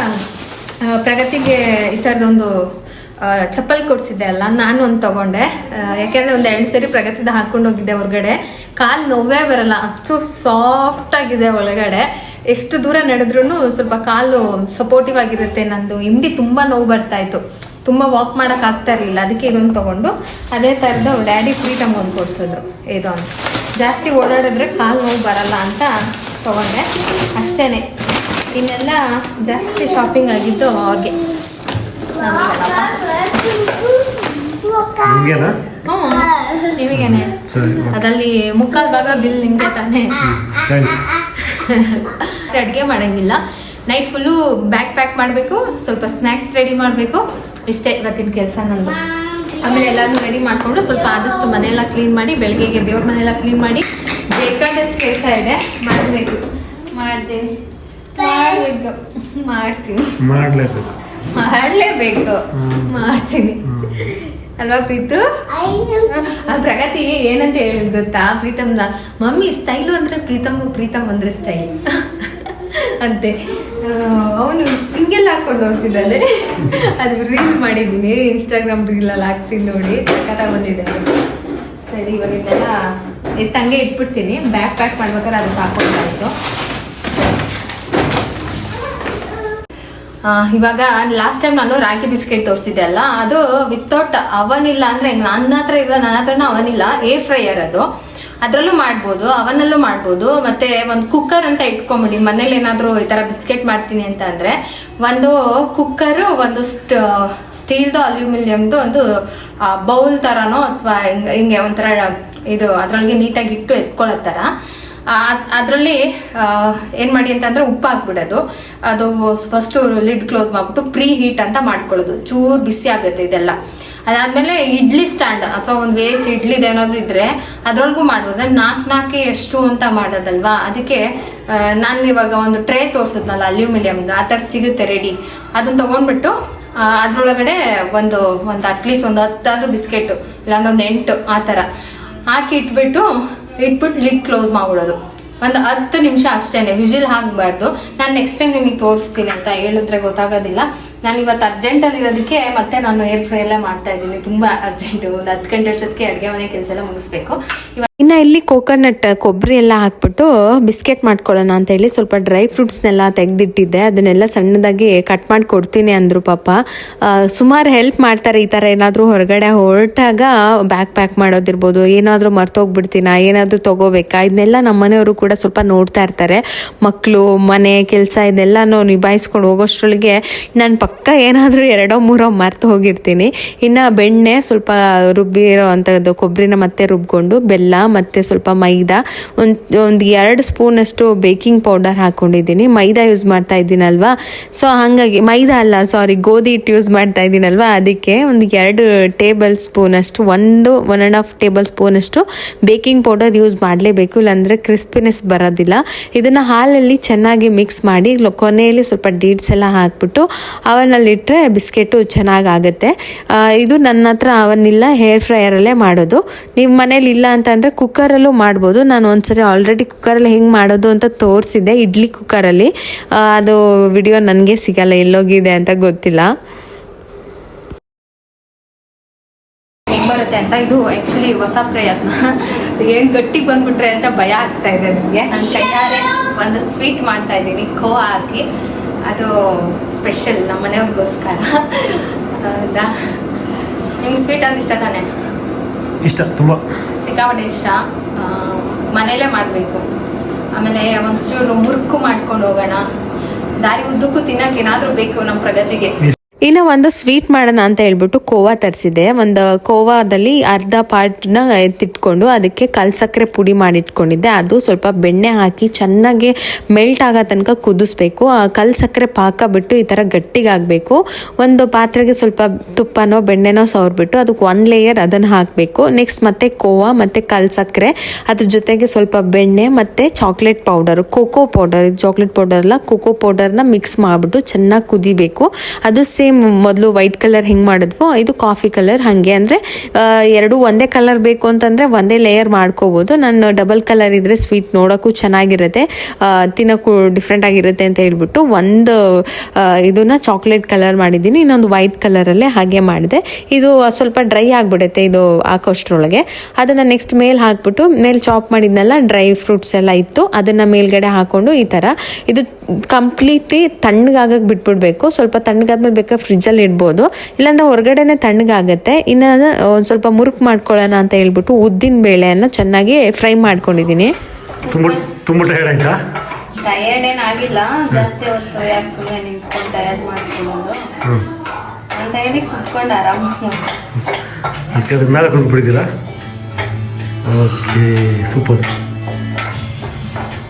ಪ್ರಗತಿಗೆ ಈ ಥರದೊಂದು ಚಪ್ಪಲಿ ಕೊಡ್ಸಿದ್ದೆ ಅಲ್ಲ, ನಾನು ಒಂದು ತಗೊಂಡೆ. ಯಾಕೆಂದರೆ ಒಂದು ಎರಡು ಸರಿ ಪ್ರಗತಿದ ಹಾಕೊಂಡು ಹೋಗಿದ್ದೆ ಹೊರಗಡೆ. ಕಾಲು ನೋವೇ ಬರಲ್ಲ, ಅಷ್ಟು ಸಾಫ್ಟ್ ಆಗಿದೆ ಒಳಗಡೆ. ಎಷ್ಟು ದೂರ ನಡೆದ್ರೂ ಸ್ವಲ್ಪ ಕಾಲು ಸಪೋರ್ಟಿವ್ ಆಗಿರುತ್ತೆ. ನಂದು ಇಂಡಿ ತುಂಬ ನೋವು ಬರ್ತಾ ಇತ್ತು. ತುಂಬ ವಾಕ್ ಮಾಡಕ್ ಆಗ್ತಾ ಇರಲಿಲ್ಲ. ಅದಕ್ಕೆ ಇದೊಂದು ತಗೊಂಡು. ಅದೇ ತರದ ಡ್ಯಾಡಿ ಫ್ರೀಡಮ್ ಒಂದು ಕೊಡ್ಸಿದ್ರು. ಇದೊಂದು ಜಾಸ್ತಿ ಓಡಾಡಿದ್ರೆ ಕಾಲು ನೋವು ಬರಲ್ಲ ಅಂತ ತಗೊಂಡೆ. ಅಷ್ಟೇನೆ. ಇನ್ನೆಲ್ಲ ಜಾಸ್ತಿ ಶಾಪಿಂಗ್ ಆಗಿದ್ದು ಅವ್ರಿಗೆ. ನಿಮ್ಗೇನಾ? ಅದಲ್ಲಿ ಮುಕ್ಕಾಲು ಭಾಗ ಬಿಲ್ ನಿಮಗೆ ತಾನೇ. ಅಡುಗೆ ಮಾಡಂಗಿಲ್ಲ. ನೈಟ್ ಫುಲ್ಲು ಬ್ಯಾಗ್ ಪ್ಯಾಕ್ ಮಾಡಬೇಕು ಸ್ವಲ್ಪ ಸ್ನ್ಯಾಕ್ಸ್ ರೆಡಿ ಮಾಡಬೇಕು. ಇಷ್ಟೇ ಇವತ್ತಿನ ಕೆಲಸ ನಂದು. ಆಮೇಲೆ ಎಲ್ಲಾನು ರೆಡಿ ಮಾಡಿಕೊಂಡು ಸ್ವಲ್ಪ ಆದಷ್ಟು ಮನೆಯೆಲ್ಲ ಕ್ಲೀನ್ ಮಾಡಿ ಬೆಳಗ್ಗೆಗೆ ದೇವ್ರ ಮನೆಯೆಲ್ಲ ಕ್ಲೀನ್ ಮಾಡಿ ಬೇಕಾದಷ್ಟು ಕೆಲಸ ಇದೆ ಮಾಡಬೇಕು. ಮಾಡಬೇಕು ಮಾಡ್ತೀನಿ. ಮಾಡ್ಲೇಬೇಕು. ಮಾಡ್ಲೇಬೇಕು. ಮಾಡ್ತೀನಿ. ಅಲ್ವಾ ಪ್ರೀತು? ಆ ಪ್ರಗತಿ ಏನಂತ ಹೇಳಿದ್ ಗೊತ್ತಾ? ಪ್ರೀತಮ್ನ ಮಮ್ಮಿ ಸ್ಟೈಲು ಅಂದ್ರೆ ಪ್ರೀತಮ್ ಪ್ರೀತಮ್ ಅಂದ್ರೆ ಸ್ಟೈಲ್ ಅಂತೆ. ಅವನು ಹಿಂಗೆಲ್ಲ ಹಾಕೊಂಡು ಹೋಗ್ತಿದ್ದಾನೆ. ಅದು ರೀಲ್ ಮಾಡಿದ್ದೀನಿ. ಇನ್ಸ್ಟಾಗ್ರಾಮ್ ರೀಲಲ್ಲಿ ಹಾಕ್ತೀನಿ ನೋಡಿ. ಕಥ ಬಂದಿದೆ. ಸರಿ ಇವಾಗ ಇದೆಲ್ಲ ತಂಗೆ ಇಟ್ಬಿಡ್ತೀನಿ. ಬ್ಯಾಗ್ ಪ್ಯಾಕ್ ಮಾಡ್ಬೇಕಾದ್ರೆ ಅದಕ್ಕೆ ಹಾಕೊಂಡಾಯ್ತು ಆ, ಇವಾಗ ಲಾಸ್ಟ್ ಟೈಮ್ ನಾನು ರಾಗಿ ಬಿಸ್ಕೆಟ್ ತೋರಿಸಿದ್ದೆ ಅಲ್ಲ, ಅದು ವಿತೌಟ್ ಅವನ್ ಇಲ್ಲ ಅಂದ್ರೆ ನನ್ನ ಹತ್ರ ಇರೋ, ನನ್ನ ಹತ್ರನ ಅವನ್ ಇಲ್ಲ ಏರ್ ಫ್ರೈಯರ್ ಅದು. ಅದರಲ್ಲೂ ಮಾಡ್ಬೋದು ಅವನಲ್ಲೂ ಮಾಡ್ಬೋದು, ಮತ್ತೆ ಒಂದು ಕುಕ್ಕರ್ ಅಂತ ಇಟ್ಕೊಂಬಿಡಿ, ಮನೇಲಿ ಏನಾದರೂ ಈ ಥರ ಬಿಸ್ಕೆಟ್ ಮಾಡ್ತೀನಿ ಅಂತ ಅಂದ್ರೆ, ಒಂದು ಕುಕ್ಕರು ಒಂದು ಸ್ಟೀಲ್ದು ಅಲ್ಯೂಮಿನಿಯಮ್ದು ಒಂದು ಬೌಲ್ ಥರನೋ ಅಥವಾ ಹಿಂಗೆ ಒಂಥರ ಇದು ಅದರೊಳಗೆ ನೀಟಾಗಿ ಇಟ್ಟು ಎತ್ಕೊಳ್ಳೋ ಥರ ಅದರಲ್ಲಿ ಏನು ಮಾಡಿ ಅಂತಂದ್ರೆ ಉಪ್ಪು ಹಾಕ್ಬಿಡೋದು. ಅದು ಫಸ್ಟು ಲಿಡ್ ಕ್ಲೋಸ್ ಮಾಡ್ಬಿಟ್ಟು ಪ್ರೀ ಹೀಟ್ ಅಂತ ಮಾಡ್ಕೊಳ್ಳೋದು. ಚೂರು ಬಿಸಿ ಆಗುತ್ತೆ ಇದೆಲ್ಲ. ಅದಾದ್ಮೇಲೆ ಇಡ್ಲಿ ಸ್ಟ್ಯಾಂಡ್ ಅಥವಾ ಒಂದು ವೇಸ್ಟ್ ಇಡ್ಲಿ ಏನಾದ್ರು ಇದ್ರೆ ಅದ್ರೊಳಗೂ ಮಾಡ್ಬೋದು. ನಾಲ್ಕು ನಾಲ್ಕೇ ಎಷ್ಟು ಅಂತ ಮಾಡೋದಲ್ವಾ? ಅದಕ್ಕೆ ನಾನು ಇವಾಗ ಒಂದು ಟ್ರೇ ತೋರಿಸಿದ್ನಲ್ಲ ಅಲ್ಯೂಮಿನಿಯಮ್ದು ಆ ಥರ ಸಿಗುತ್ತೆ ರೆಡಿ ಅದನ್ನ ತಗೊಂಡ್ಬಿಟ್ಟು ಅದ್ರೊಳಗಡೆ ಒಂದು ಒಂದು ಅಟ್ಲೀಸ್ಟ್ ಒಂದು ಹತ್ತಾದ್ರೂ ಬಿಸ್ಕೆಟ್, ಇಲ್ಲಾಂದ್ರೆ ಒಂದು ಎಂಟು, ಆ ಥರ. ಹಾಕಿ ಇಟ್ಬಿಟ್ಟು ಇಟ್ಬಿಟ್ಟು ಲಿಟ್ ಕ್ಲೋಸ್ ಮಾಡ್ಬಿಡೋದು. ಒಂದು ಹತ್ತು ನಿಮಿಷ ಅಷ್ಟೇ ವಿಜಿಲ್ ಹಾಕಬಾರ್ದು ನಾನು ನೆಕ್ಸ್ಟ್ ಟೈಮ್ ನಿಮಗೆ ತೋರಿಸ್ತೀನಿ ಅಂತ ಹೇಳಿದ್ರೆ ಗೊತ್ತಾಗೋದಿಲ್ಲ. ನಾನು ಇವತ್ತು ಅರ್ಜೆಂಟಲ್ಲಿ ಇರೋದಕ್ಕೆ ಮತ್ತೆ ನಾನು ಏರ್ ಫ್ರೈ ಎಲ್ಲ ಮಾಡ್ತಾ ಇದ್ದೀನಿ. ತುಂಬಾ ಅರ್ಜೆಂಟು ಒಂದು ಹತ್ತು ಗಂಟೆ ಅಷ್ಟೊತ್ತಿಗೆ ಅಡುಗೆ ಮನೆ ಕೆಲಸ ಎಲ್ಲ ಮುಗಿಸ್ಬೇಕು. ಇನ್ನು ಇಲ್ಲಿ ಕೋಕೋನಟ್ ಕೊಬ್ಬರಿ ಎಲ್ಲ ಹಾಕ್ಬಿಟ್ಟು ಬಿಸ್ಕೆಟ್ ಮಾಡ್ಕೊಳ್ಳೋಣ ಅಂತ ಹೇಳಿ ಸ್ವಲ್ಪ ಡ್ರೈ ಫ್ರೂಟ್ಸ್ನೆಲ್ಲ ತೆಗೆದಿಟ್ಟಿದ್ದೆ. ಅದನ್ನೆಲ್ಲ ಸಣ್ಣದಾಗಿ ಕಟ್ ಮಾಡಿ ಕೊಡ್ತೀನಿ ಅಂದರು ಪಾಪ. ಸುಮಾರು ಹೆಲ್ಪ್ ಮಾಡ್ತಾರೆ ಈ ಥರ ಏನಾದರೂ ಹೊರಗಡೆ ಹೊರಟಾಗ ಬ್ಯಾಗ್ ಪ್ಯಾಕ್ ಮಾಡೋದಿರ್ಬೋದು. ಏನಾದರೂ ಮರ್ತೋಗ್ಬಿಡ್ತೀನ, ಏನಾದರೂ ತಗೋಬೇಕಾ? ಇದನ್ನೆಲ್ಲ ನಮ್ಮ ಮನೆಯವರು ಕೂಡ ಸ್ವಲ್ಪ ನೋಡ್ತಾ ಇರ್ತಾರೆ. ಮಕ್ಕಳು ಮನೆ, ಕೆಲಸ ಇದೆಲ್ಲನೂ ನಿಭಾಯಿಸ್ಕೊಂಡು ಹೋಗೋಷ್ಟರೊಳಗೆ ನಾನು ಪಕ್ಕ ಏನಾದರೂ ಎರಡೋ ಮೂರೋ ಮರ್ತು ಹೋಗಿರ್ತೀನಿ. ಇನ್ನು ಬೆಣ್ಣೆ ಸ್ವಲ್ಪ ರುಬ್ಬಿರೋ ಅಂಥದ್ದು ಕೊಬ್ಬರಿನ ಮತ್ತೆ ರುಬ್ಕೊಂಡು ಬೆಲ್ಲ ಮತ್ತು ಸ್ವಲ್ಪ ಮೈದಾ. ಒಂದು ಒಂದು ಎರಡು ಸ್ಪೂನಷ್ಟು ಬೇಕಿಂಗ್ ಪೌಡರ್ ಹಾಕ್ಕೊಂಡಿದ್ದೀನಿ ಮೈದಾ ಯೂಸ್ ಮಾಡ್ತಾ ಇದ್ದೀನಲ್ವಾ? ಸೊ ಹಾಗಾಗಿ, ಮೈದಾ ಅಲ್ಲ ಸಾರಿ ಗೋಧಿ ಹಿಟ್ಟು ಯೂಸ್ ಮಾಡ್ತಾ ಇದ್ದೀನಲ್ವ? ಅದಕ್ಕೆ ಒಂದು ಎರಡು ಟೇಬಲ್ ಸ್ಪೂನಷ್ಟು ಒಂದು ಒನ್ ಆ್ಯಂಡ್ ಹಾಫ್ ಟೇಬಲ್ ಸ್ಪೂನಷ್ಟು ಬೇಕಿಂಗ್ ಪೌಡರ್ ಯೂಸ್ ಮಾಡಲೇಬೇಕು. ಇಲ್ಲಾಂದರೆ ಕ್ರಿಸ್ಪಿನೆಸ್ ಬರೋದಿಲ್ಲ. ಇದನ್ನು ಹಾಲಲ್ಲಿ ಚೆನ್ನಾಗಿ ಮಿಕ್ಸ್ ಮಾಡಿ ಕೊನೆಯಲ್ಲಿ ಸ್ವಲ್ಪ ಡೀಟ್ಸ್ ಎಲ್ಲ ಹಾಕ್ಬಿಟ್ಟು ಅವನಲ್ಲಿಟ್ಟರೆ ಬಿಸ್ಕೆಟು ಚೆನ್ನಾಗಾಗುತ್ತೆ. ಇದು ನನ್ನ ಹತ್ರ ಅವನ್ನಿಲ್ಲ ಹೇರ್ ಫ್ರೈಯರಲ್ಲೇ ಮಾಡೋದು. ನಿಮ್ಮ ಮನೇಲಿ ಇಲ್ಲ ಅಂತಂದರೆ ಕುಕ್ಕರಲ್ಲೂ ಮಾಡ್ಬೋದು. ನಾನು ಒಂದ್ಸರಿ ಆಲ್ರೆಡಿ ಕುಕ್ಕರಲ್ಲಿ ಹೆಂಗೆ ಮಾಡೋದು ಅಂತ ತೋರಿಸಿದ್ದೆ ಇಡ್ಲಿ ಕುಕ್ಕರಲ್ಲಿ. ಅದು ವಿಡಿಯೋ ನನಗೆ ಸಿಗಲ್ಲ ಎಲ್ಲೋಗಿದೆ ಅಂತ ಗೊತ್ತಿಲ್ಲ. ಹೆಂಗ್ ಬರುತ್ತೆ ಅಂತ ಇದು ಆಕ್ಚುಲಿ ಹೊಸ ಪ್ರಯತ್ನ. ಏನ್ ಗಟ್ಟಿ ಬಂದ್ಬಿಟ್ರೆ ಅಂತ ಭಯ ಆಗ್ತಾ ಇದೆ ನನಗೆ ನನ್ನ ಕೈಯಾರೆ ಒಂದು ಸ್ವೀಟ್ ಮಾಡ್ತಾ ಇದ್ದೀನಿ ಖೋ ಹಾಕಿ. ಅದು ಸ್ಪೆಷಲ್ ನಮ್ಮ ಮನೆಯವ್ರಿಗೋಸ್ಕರ. ಹೌದಾ? ನಿಮ್ಗೆ ಸ್ವೀಟ್ ಅಂದ್ರೆ ಇಷ್ಟ ತಾನೆ? ಇಷ್ಟ ತುಂಬ. ಸಿಕ್ಕಾಪಟ್ಟೆ ಇಷ್ಟ. ಮನೇಲೇ ಮಾಡಬೇಕು. ಆಮೇಲೆ ಒಂಚೂರು ಮುರುಕು ಮಾಡ್ಕೊಂಡು ಹೋಗೋಣ. ದಾರಿ ಉದ್ದಕ್ಕೂ ತಿನ್ನಕ್ಕೆ ಏನಾದರೂ ಬೇಕು ನಮ್ಮ ಪ್ರಗತಿಗೆ. ಇನ್ನು ಒಂದು ಸ್ವೀಟ್ ಮಾಡೋಣ ಅಂತ ಹೇಳ್ಬಿಟ್ಟು ಕೋವಾ ತರಿಸಿದೆ. ಒಂದು ಕೋವಾದಲ್ಲಿ ಅರ್ಧ ಪಾರ್ಟ್ನ ಎತ್ತಿಟ್ಕೊಂಡು ಅದಕ್ಕೆ ಕಲ್ಸಕ್ಕರೆ ಪುಡಿ ಮಾಡಿಟ್ಕೊಂಡಿದ್ದೆ. ಅದು ಸ್ವಲ್ಪ ಬೆಣ್ಣೆ ಹಾಕಿ ಚೆನ್ನಾಗಿ ಮೆಲ್ಟ್ ಆಗೋ ತನಕ ಕುದಿಸ್ಬೇಕು. ಆ ಕಲ್ ಸಕ್ಕರೆ ಪಾಕ ಬಿಟ್ಟು ಈ ಥರ ಗಟ್ಟಿಗಾಗಬೇಕು ಒಂದು ಪಾತ್ರೆಗೆ ಸ್ವಲ್ಪ ತುಪ್ಪನೋ ಬೆಣ್ಣೆನೋ ಸವರ್ಬಿಟ್ಟು ಅದಕ್ಕೆ ಒನ್ ಲೇಯರ್ ಅದನ್ನು ಹಾಕಬೇಕು. ನೆಕ್ಸ್ಟ್ ಮತ್ತೆ ಕೋವಾ ಮತ್ತು ಕಲ್ಸಕ್ಕರೆ. ಅದ್ರ ಜೊತೆಗೆ ಸ್ವಲ್ಪ ಬೆಣ್ಣೆ ಮತ್ತು chocolate powder cocoa powder chocolate powder ಅಲ್ಲ ಕೋಕೋ ಪೌಡರ್ನ ಮಿಕ್ಸ್ ಮಾಡಿಬಿಟ್ಟು ಚೆನ್ನಾಗಿ ಕುದಿಬೇಕು. ಅದು ಸೇಮ್ ಮೊದಲು ವೈಟ್ ಕಲರ್ ಹೆಂಗೆ ಮಾಡಿದ್ವೋ, ಇದು ಕಾಫಿ ಕಲರ್ ಹಾಗೆ. ಅಂದರೆ ಎರಡು ಒಂದೇ ಕಲರ್ ಬೇಕು ಅಂತಂದರೆ ಒಂದೇ ಲೇಯರ್ ಮಾಡ್ಕೋಬೋದು. ನಾನು ಡಬಲ್ ಕಲರ್ ಇದ್ದರೆ ಸ್ವೀಟ್ ನೋಡೋಕ್ಕೂ ಚೆನ್ನಾಗಿರುತ್ತೆ ತಿನ್ನೋಕ್ಕೂ ಡಿಫ್ರೆಂಟ್ ಆಗಿರುತ್ತೆ ಅಂತ ಹೇಳ್ಬಿಟ್ಟು ಒಂದು ಇದನ್ನು ಇದನ್ನ ಚಾಕ್ಲೇಟ್ ಕಲರ್ ಮಾಡಿದ್ದೀನಿ. ಇನ್ನೊಂದು ವೈಟ್ ಕಲರಲ್ಲೇ ಹಾಗೆ ಮಾಡಿದೆ. ಇದು ಸ್ವಲ್ಪ ಡ್ರೈ ಆಗಿಬಿಡುತ್ತೆ ಇದು ಹಾಕೋಷ್ಟ್ರೊಳಗೆ. ಅದನ್ನು ನೆಕ್ಸ್ಟ್ ಮೇಲೆ ಹಾಕ್ಬಿಟ್ಟು, ಮೇಲೆ ಚಾಪ್ ಮಾಡಿದ್ನೆಲ್ಲ ಡ್ರೈ ಫ್ರೂಟ್ಸ್ ಎಲ್ಲ ಇತ್ತು. ಅದನ್ನು ಮೇಲ್ಗಡೆ ಹಾಕ್ಕೊಂಡು ಈ ಥರ ಇದು ಕಂಪ್ಲೀಟ್ಲಿ ತಣ್ಣಗಾಗಕ್ಕೆ ಬಿಟ್ಬಿಡ್ಬೇಕು. ಸ್ವಲ್ಪ ತಣ್ಣಗಾದ್ಮೇಲೆ ಬೇಕಾದ್ರೆ ಫ್ರಿಜ್ಜಲ್ಲಿ ಇಡ್ಬೋದು. ಇಲ್ಲಾಂದರೆ ಹೊರಗಡೆನೆ ತಣ್ಣಗಾಗತ್ತೆ. ಇನ್ನು ಒಂದು ಸ್ವಲ್ಪ ಮುರುಕು ಮಾಡ್ಕೊಳ್ಳೋಣ ಅಂತ ಹೇಳ್ಬಿಟ್ಟು ಉದ್ದಿನ ಬೇಳೆಯನ್ನು ಚೆನ್ನಾಗಿ ಫ್ರೈ ಮಾಡ್ಕೊಂಡಿದ್ದೀನಿ. ತುಂಬ ತುಂಬ ಟಯರ್ಡ್ ಆಯ್ತಾ? ಟಯರ್ಡ್ ಏನಾಗಿಲ್ಲ ಜಾಸ್ತಿ ಹೊತ್ತು ಯಾಕೆ ಸುಮ್ಮನೆ ನಿಂತ್ಕೊಂಡು ಟಯರ್ಡ್ ಮಾಡ್ಕೊಳ್ಳೋದು. ಹ್ಞೂ ಅಂತ ಹೇಳಿ ಕುತ್ಕೊಂಡು ಆರಾಮ ಅದಕ್ಕೆ ಅದ್ರ ಮೇಲೆ ಕೊಂಡ್ಬಿಟ್ಟಿದ್ದೀರಾ ಓಕೆ ಸೂಪರ್.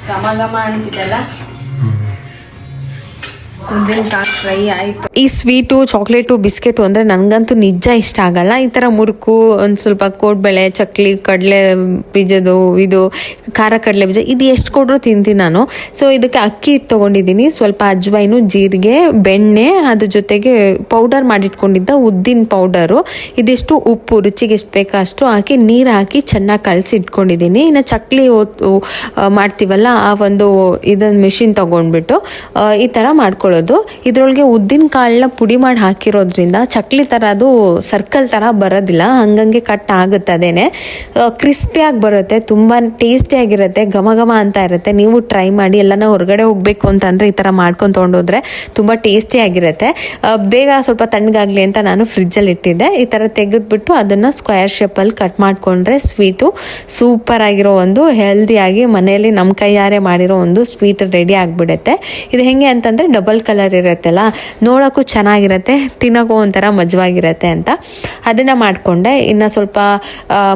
ಘಮ ಘಮ ಅಂತಿದ್ದಲ್ಲ ಉದ್ದಿನಕಾಳು ಫ್ರೈ ಆಯಿತು. ಈ ಸ್ವೀಟು ಚಾಕ್ಲೇಟು ಬಿಸ್ಕೆಟು ಅಂದರೆ ನನಗಂತೂ ನಿಜ ಇಷ್ಟ ಆಗಲ್ಲ. ಈ ಥರ ಮುರುಕು, ಒಂದು ಸ್ವಲ್ಪ ಕೋಡ್ಬಳೆ, ಚಕ್ಲಿ, ಕಡಲೆ ಬೀಜದು ಇದು ಖಾರ ಕಡಲೆ ಬೀಜ, ಇದು ಎಷ್ಟು ಕೊಟ್ಟರು ತಿಂತೀನಿ ನಾನು. ಸೊ ಇದಕ್ಕೆ ಅಕ್ಕಿ ಹಿಟ್ಟು ತೊಗೊಂಡಿದ್ದೀನಿ. ಸ್ವಲ್ಪ ಅಜ್ವೈನು ಜೀರಿಗೆ, ಬೆಣ್ಣೆ, ಅದ್ರ ಜೊತೆಗೆ ಪೌಡರ್ ಮಾಡಿಟ್ಕೊಂಡಿದ್ದ ಉದ್ದಿನ ಪೌಡರು ಇದಿಷ್ಟು ಉಪ್ಪು, ರುಚಿಗೆ ಎಷ್ಟು ಬೇಕೋ ಅಷ್ಟು ಹಾಕಿ, ನೀರು ಹಾಕಿ ಚೆನ್ನಾಗಿ ಕಲಸಿ ಇಟ್ಕೊಂಡಿದ್ದೀನಿ. ಇನ್ನು ಚಕ್ಲಿ ಮಾಡ್ತೀವಲ್ಲ, ಆ ಒಂದು ಇದನ್ನು ಮಿಷಿನ್ ತೊಗೊಂಡ್ಬಿಟ್ಟು ಈ ಥರ ಮಾಡ್ಕೊಳ್ಳೋದು. ಇದರೊಳಗೆ ಉದ್ದಿನ ಕಾಳನ್ನ ಪುಡಿ ಮಾಡಿ ಹಾಕಿರೋದ್ರಿಂದ ಚಕ್ಲಿ ಥರ ಅದು ಸರ್ಕಲ್ ಥರ ಬರೋದಿಲ್ಲ, ಹಂಗಂಗೆ ಕಟ್ ಆಗುತ್ತೆ ಅದೇನೆ. ಕ್ರಿಸ್ಪಿಯಾಗಿ ಬರುತ್ತೆ, ತುಂಬ ಟೇಸ್ಟಿಯಾಗಿರುತ್ತೆ ಘಮ ಘಮ ಅಂತ ಇರುತ್ತೆ. ನೀವು ಟ್ರೈ ಮಾಡಿ, ಎಲ್ಲನ ಹೊರಗಡೆ ಹೋಗಬೇಕು ಅಂತಂದರೆ ಈ ಥರ ಮಾಡ್ಕೊಂಡು ತೊಗೊಂಡೋದ್ರೆ ತುಂಬ ಟೇಸ್ಟಿಯಾಗಿರುತ್ತೆ ಬೇಗ ಸ್ವಲ್ಪ ತಣ್ಣಗಾಗಲಿ ಅಂತ ನಾನು ಫ್ರಿಜ್ಜಲ್ಲಿ ಇಟ್ಟಿದ್ದೆ. ಈ ಥರ ತೆಗೆದುಬಿಟ್ಟು ಅದನ್ನು ಸ್ಕ್ವೇರ್ ಶೇಪಲ್ಲಿ ಕಟ್ ಮಾಡಿಕೊಂಡ್ರೆ ಸ್ವೀಟು ಸೂಪರ್ ಆಗಿರೋ ಒಂದು ಹೆಲ್ದಿಯಾಗಿ ಮನೆಯಲ್ಲಿ ನಮ್ಮ ಕೈಯಾರೆ ಮಾಡಿರೋ ಒಂದು ಸ್ವೀಟ್ ರೆಡಿ ಆಗಿಬಿಡುತ್ತೆ. ಇದು ಹೆಂಗೆ ಅಂತಂದರೆ ಡಬಲ್ ಕಲರ್ ಇರುತ್ತಲ್ಲ ನೋಡೋಕ್ಕೂ ಚೆನ್ನಾಗಿರುತ್ತೆ ತಿನ್ನೋಕ್ಕೂ ಒಂಥರ ಮಜವಾಗಿರುತ್ತೆ ಅಂತ ಅದನ್ನು ಮಾಡಿಕೊಂಡೆ ಇನ್ನು ಸ್ವಲ್ಪ